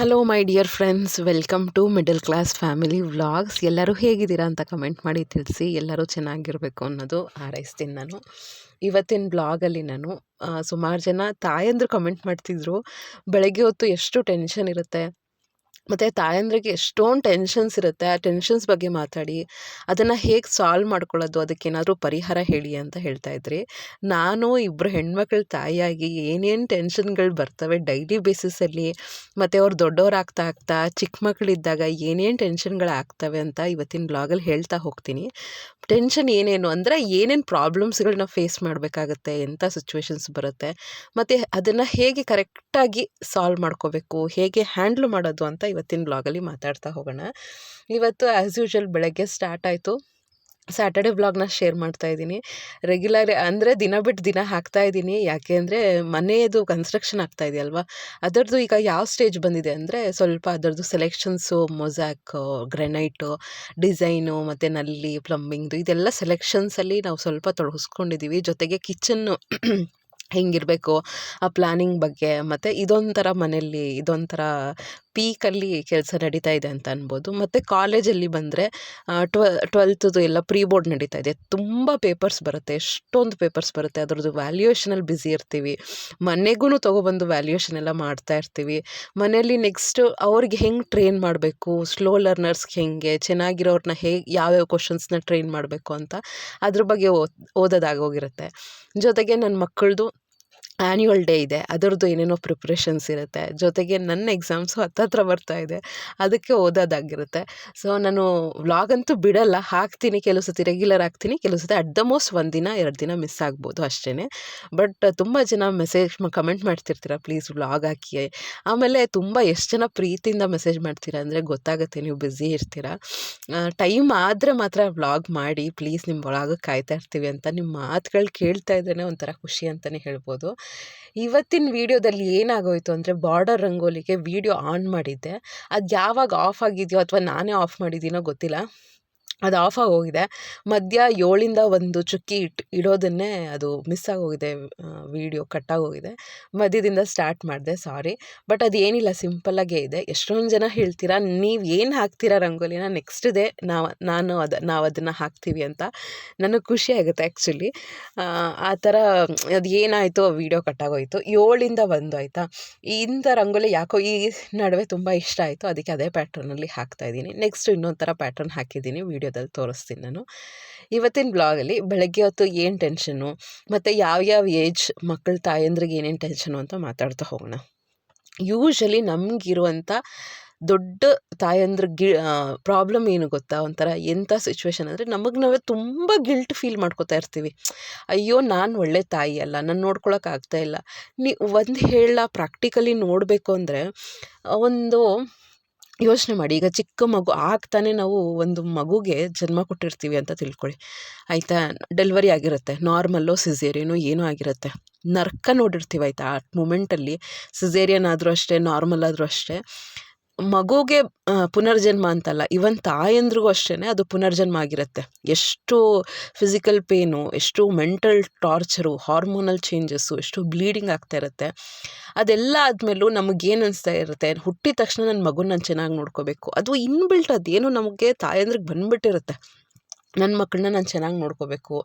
Hello my dear friends welcome to middle class family vlogs ಎಲ್ಲರೂ ಹೇಗಿದ್ದೀರಾ ಅಂತ comment ಮಾಡಿ ತಿಳಿಸಿ. ಎಲ್ಲರೂ ಚೆನ್ನಾಗಿರಬೇಕು ಅನ್ನೋದು ಹಾರೈಸ್ತೀನಿ ನಾನು. ಇವತ್ತಿನ ಬ್ಲಾಗಲ್ಲಿ ನಾನು ಸುಮಾರು ಜನ ತಾಯಂದರು ಕಮೆಂಟ್ ಮಾಡ್ತಿದ್ರು. ಬೆಳಗ್ಗೆ ಹೊತ್ತು ಎಷ್ಟು ಟೆನ್ಷನ್ ಇರುತ್ತೆ? ಮತ್ತು ತಾಯಂದ್ರಿಗೆ ಎಷ್ಟೊಂದು ಟೆನ್ಷನ್ಸ್ ಇರುತ್ತೆ, ಆ ಟೆನ್ಷನ್ಸ್ ಬಗ್ಗೆ ಮಾತಾಡಿ, ಅದನ್ನು ಹೇಗೆ ಸಾಲ್ವ್ ಮಾಡ್ಕೊಳ್ಳೋದು, ಅದಕ್ಕೇನಾದರೂ ಪರಿಹಾರ ಹೇಳಿ ಅಂತ ಹೇಳ್ತಾ ಇದ್ರಿ. ನಾನು ಇಬ್ಬರು ಹೆಣ್ಮಕ್ಳ ತಾಯಿಯಾಗಿ ಏನೇನು ಟೆನ್ಷನ್ಗಳು ಬರ್ತವೆ ಡೈಲಿ ಬೇಸಿಸಲ್ಲಿ ಮತ್ತು ಅವ್ರು ದೊಡ್ಡವರಾಗ್ತಾ ಆಗ್ತಾ ಆಗ್ತಾ ಚಿಕ್ಕ ಮಕ್ಕಳಿದ್ದಾಗ ಏನೇನು ಟೆನ್ಷನ್ಗಳು ಆಗ್ತವೆ ಅಂತ ಇವತ್ತಿನ ಬ್ಲಾಗಲ್ಲಿ ಹೇಳ್ತಾ ಹೋಗ್ತೀನಿ. ಟೆನ್ಷನ್ ಏನೇನು? ಅಂದರೆ ಏನೇನು ಪ್ರಾಬ್ಲಮ್ಸ್ಗಳನ್ನ ಫೇಸ್ ಮಾಡಬೇಕಾಗತ್ತೆ? ಎಂಥ ಸಿಚುವೇಶನ್ಸ್ ಬರುತ್ತೆ? ಮತ್ತು ಅದನ್ನು ಹೇಗೆ ಕರೆಕ್ಟಾಗಿ ಸಾಲ್ವ್ ಮಾಡ್ಕೋಬೇಕು? ಹೇಗೆ ಹ್ಯಾಂಡ್ಲ್ ಮಾಡೋದು ಅಂತ ಇವತ್ತಿನ ಬ್ಲಾಗಲ್ಲಿ ಮಾತಾಡ್ತಾ ಹೋಗೋಣ. ಇವತ್ತು ಆ್ಯಸ್ ಯೂಶ್ವಲ್ ಬೆಳಗ್ಗೆ ಸ್ಟಾರ್ಟ್ ಆಯಿತು. ಸ್ಯಾಟರ್ಡೆ ವ್ಲಾಗ್ನ ಶೇರ್ ಮಾಡ್ತಾ ಇದ್ದೀನಿ. ರೆಗ್ಯುಲರ್ ಅಂದರೆ ದಿನ ಬಿಟ್ಟು ದಿನ ಹಾಕ್ತಾ ಇದ್ದೀನಿ. ಯಾಕೆ ಅಂದರೆ ಮನೆಯದು ಕನ್ಸ್ಟ್ರಕ್ಷನ್ ಆಗ್ತಾ ಇದೆಯಲ್ವಾ ಅದರದ್ದು ಈಗ ಯಾವ ಸ್ಟೇಜ್ ಬಂದಿದೆ ಅಂದರೆ ಸ್ವಲ್ಪ ಅದರದ್ದು ಸೆಲೆಕ್ಷನ್ಸು ಮೊಸಾಕ್ ಗ್ರೆನೈಟು ಡಿಸೈನು ಮತ್ತು ನಲ್ಲಿ ಪ್ಲಂಬಿಂಗ್ದು ಇದೆಲ್ಲ ಸೆಲೆಕ್ಷನ್ಸಲ್ಲಿ ನಾವು ಸ್ವಲ್ಪ ತೊಡಗಿಸ್ಕೊಂಡಿದ್ದೀವಿ ಜೊತೆಗೆ ಕಿಚನ್ನು ಹೆಂಗಿರಬೇಕು, ಆ ಪ್ಲ್ಯಾನಿಂಗ್ ಬಗ್ಗೆ ಮತ್ತು ಇದೊಂಥರ ಮನೆಯಲ್ಲಿ ಇದೊಂಥರ ಪೀಕಲ್ಲಿ ಕೆಲಸ ನಡೀತಾ ಇದೆ ಅಂತ ಅನ್ಬೋದು. ಮತ್ತು ಕಾಲೇಜಲ್ಲಿ ಬಂದರೆ ಟ್ವ, ಟ್ವೆಲ್ತದು ಎಲ್ಲ ಪ್ರೀ ಬೋರ್ಡ್ ನಡೀತಾ ಇದೆ. ತುಂಬ ಪೇಪರ್ಸ್ ಬರುತ್ತೆ. ಎಷ್ಟೊಂದು ಪೇಪರ್ಸ್ ಬರುತ್ತೆ. ಅದರದ್ದು ವ್ಯಾಲ್ಯೂಯೇಷನಲ್ಲಿ ಬ್ಯುಸಿ ಇರ್ತೀವಿ. ಮನೆಗೂ ತೊಗೊಬಂದು ವ್ಯಾಲ್ಯೂಯೇಷನ್ ಎಲ್ಲ ಮಾಡ್ತಾ ಇರ್ತೀವಿ. ಮನೆಯಲ್ಲಿ ನೆಕ್ಸ್ಟ್ ಅವ್ರಿಗೆ ಹೆಂಗೆ ಟ್ರೈನ್ ಮಾಡಬೇಕು? ಸ್ಲೋ ಲರ್ನರ್ಸ್ಗೆ ಹೆಂಗೆ? ಚೆನ್ನಾಗಿರೋರನ್ನ ಹೇಗೆ ಯಾವ್ಯಾವ ಕ್ವಶನ್ಸ್ನ ಟ್ರೈನ್ ಮಾಡಬೇಕು ಅಂತ ಅದ್ರ ಬಗ್ಗೆ ಓದ್, ಓದೋದಾಗೋಗಿರುತ್ತೆ. ಜೊತೆಗೆ ನನ್ನ ಮಕ್ಕಳದು ಆ್ಯನ್ಯುವಲ್ ಡೇ ಇದೆ. ಅದರದ್ದು ಏನೇನೋ ಪ್ರಿಪ್ರೇಷನ್ಸ್ ಇರುತ್ತೆ. ಜೊತೆಗೆ ನನ್ನ ಎಕ್ಸಾಮ್ಸು ಹತ್ತತ್ರ ಬರ್ತಾ ಇದೆ. ಅದಕ್ಕೆ ಓದೋದಾಗಿರುತ್ತೆ. ಸೊ ನಾನು ವ್ಲಾಗ್ ಅಂತೂ ಬಿಡಲ್ಲ. ಹಾಕ್ತೀನಿ, ಕೆಲವು ಸತಿ ರೆಗ್ಯುಲರ್ ಹಾಕ್ತೀನಿ, ಕೆಲವು ಸತಿ ಅಟ್ ದ ಮೋಸ್ಟ್ ಒಂದು ದಿನ, ಎರಡು ದಿನ ಮಿಸ್ ಆಗ್ಬೋದು ಅಷ್ಟೇ ಬಟ್ ತುಂಬ ಜನ ಮೆಸೇಜ್ ಕಮೆಂಟ್ ಮಾಡ್ತಿರ್ತೀರ? ಪ್ಲೀಸ್ ವ್ಲಾಗ್ ಹಾಕಿ. ಆಮೇಲೆ ತುಂಬ ಎಷ್ಟು ಜನ ಪ್ರೀತಿಯಿಂದ ಮೆಸೇಜ್ ಮಾಡ್ತೀರಾ ಅಂದರೆ ಗೊತ್ತಾಗುತ್ತೆ. ನೀವು ಬ್ಯುಸಿ ಇರ್ತೀರ. ಟೈಮ್ ಆದರೆ ಮಾತ್ರ ವ್ಲಾಗ್ ಮಾಡಿ ಪ್ಲೀಸ್ ನಿಮ್ಮ ಒಳಗೆ ಕಾಯ್ತಾ ಇರ್ತೀವಿ ಅಂತ ನಿಮ್ಮ ಮಾತುಗಳು ಕೇಳ್ತಾ ಇದ್ರೇ ಒಂಥರ ಖುಷಿ ಅಂತಲೇ ಹೇಳ್ಬೋದು. ಇವತ್ತಿನ ವಿಡಿಯೋದಲ್ಲಿ ಏನಾಗೋಯಿತು ಅಂದರೆ ಬಾರ್ಡರ್ ರಂಗೋಲಿಗೆ ವೀಡಿಯೋ ಆನ್ ಮಾಡಿದ್ದೆ. ಅದು ಯಾವಾಗ ಆಫ್ ಆಗಿದೆಯೋ ಅಥವಾ ನಾನೇ ಆಫ್ ಮಾಡಿದ್ದೀನೋ ಗೊತ್ತಿಲ್ಲ. ಅದು ಆಫ್ ಆಗೋಗಿದೆ ಮಧ್ಯ ಏಳಿಂದ ಒಂದು ಚುಕ್ಕಿ ಇಟ್ಟು ಇಡೋದನ್ನೇ ಅದು ಮಿಸ್ ಆಗೋಗಿದೆ ವೀಡಿಯೋ ಕಟ್ಟಾಗೋಗಿದೆ ಮಧ್ಯದಿಂದ ಸ್ಟಾರ್ಟ್ ಮಾಡಿದೆ ಸಾರಿ ಬಟ್ ಅದು ಏನಿಲ್ಲ ಸಿಂಪಲ್ಲಾಗೇ ಇದೆ. ಎಷ್ಟೊಂದು ಜನ ಹೇಳ್ತೀರಾ, ನೀವು ಏನು ಹಾಕ್ತೀರಾ ರಂಗೋಲಿನ? ನೆಕ್ಸ್ಟ್ ಡೇ ನಾವು, ನಾನು ಅದು, ನಾವು ಅದನ್ನು ಹಾಕ್ತೀವಿ ಅಂತ ನನಗೆ ಖುಷಿ ಆಗುತ್ತೆ ಆ್ಯಕ್ಚುಲಿ ಆ ಥರ, ಅದು ಏನಾಯಿತು ವೀಡಿಯೋ ಕಟ್ಟಾಗೋಯಿತು ಏಳಿಂದ ಒಂದು ಆಯಿತಾ? ಇಂಥ ರಂಗೋಲಿ ಯಾಕೋ ಈ ನಡುವೆ ತುಂಬ ಇಷ್ಟ ಆಯಿತು. ಅದಕ್ಕೆ ಅದೇ ಪ್ಯಾಟ್ರನಲ್ಲಿ ಹಾಕ್ತಾಯಿದ್ದೀನಿ ನೆಕ್ಸ್ಟ್ ಇನ್ನೊಂದು ಥರ ಪ್ಯಾಟ್ರನ್ ಹಾಕಿದ್ದೀನಿ ವೀಡಿಯೋದಲ್ಲಿ ತೋರಿಸ್ತೀನಿ ನಾನು. ಇವತ್ತಿನ ಬ್ಲಾಗಲ್ಲಿ ಬೆಳಗ್ಗೆ ಹೊತ್ತು ಏನು ಟೆನ್ಷನ್ನು ಮತ್ತು ಯಾವ್ಯಾವ ಏಜ್ ಮಕ್ಕಳ ತಾಯಂದ್ರಿಗೆ ಏನೇನು ಟೆನ್ಷನು ಅಂತ ಮಾತಾಡ್ತಾ ಹೋಗೋಣ. ಯೂಶ್ವಲಿ ನಮಗಿರುವಂಥ ದೊಡ್ಡ ತಾಯಂದ್ರ ಗಿ ಪ್ರಾಬ್ಲಮ್ ಏನು ಗೊತ್ತಾ? ಒಂಥರ ಎಂಥ ಸಿಚುವೇಶನ್ ಅಂದರೆ ನಮಗೆ ನಾವೇ ತುಂಬ ಗಿಲ್ಟ್ ಫೀಲ್ ಮಾಡ್ಕೋತಾ ಇರ್ತೀವಿ. ಅಯ್ಯೋ, ನಾನು ಒಳ್ಳೆ ತಾಯಿ ಅಲ್ಲ, ನಾನು ನೋಡ್ಕೊಳಕ್ಕೆ ಆಗ್ತಾ ಇಲ್ಲ. ನೀ, ಒಂದು ಹೇಳ ಪ್ರಾಕ್ಟಿಕಲಿ ನೋಡಬೇಕು ಅಂದರೆ ಒಂದು ಯೋಚನೆ ಮಾಡಿ. ಈಗ ಚಿಕ್ಕ ಮಗು ಆಗ್ತಾನೆ ನಾವು ಒಂದು ಮಗುಗೆ ಜನ್ಮ ಕೊಟ್ಟಿರ್ತೀವಿ ಅಂತ ತಿಳ್ಕೊಳ್ಳಿ. ಆಯಿತಾ? ಡೆಲಿವರಿ ಆಗಿರುತ್ತೆ. ನಾರ್ಮಲ್ಲೋ ಸಿಝೇರಿಯನು ಏನೋ ಆಗಿರುತ್ತೆ. ನರ್ಕ ನೋಡಿರ್ತೀವಿ ಆಯಿತಾ? ಆ ಮೂಮೆಂಟಲ್ಲಿ ಸಿಝೇರಿಯನ್ ಆದರೂ ಅಷ್ಟೇ, ನಾರ್ಮಲ್ ಆದರೂ ಅಷ್ಟೇ. ಮಗುಗೆ ಪುನರ್ಜನ್ಮ ಅಂತಲ್ಲ, ಇವನ್ ತಾಯಂದ್ರಿಗೂ ಅಷ್ಟೇ ಅದು ಪುನರ್ಜನ್ಮ ಆಗಿರುತ್ತೆ. ಎಷ್ಟು ಫಿಸಿಕಲ್ ಪೇನು ಎಷ್ಟು ಮೆಂಟಲ್ ಟಾರ್ಚರು ಹಾರ್ಮೋನಲ್ ಚೇಂಜಸ್ಸು ಎಷ್ಟು ಬ್ಲೀಡಿಂಗ್ ಆಗ್ತಾ ಇರುತ್ತೆ. ಅದೆಲ್ಲ ಆದಮೇಲೂ ನಮಗೇನು ಅನಿಸ್ತಾ ಇರುತ್ತೆ, ಹುಟ್ಟಿದ ತಕ್ಷಣ ನನ್ನ ಮಗುನ ನಾನು ಚೆನ್ನಾಗಿ ನೋಡ್ಕೋಬೇಕು. ಅದು ಇನ್ಬಿಲ್ಟ್ ಅದೇನು ನಮಗೆ ತಾಯಂದ್ರಿಗೆ ಬಂದುಬಿಟ್ಟಿರುತ್ತೆ. ನನ್ನ ಮಕ್ಕಳನ್ನ ನಾನು ಚೆನ್ನಾಗಿ ನೋಡ್ಕೋಬೇಕು.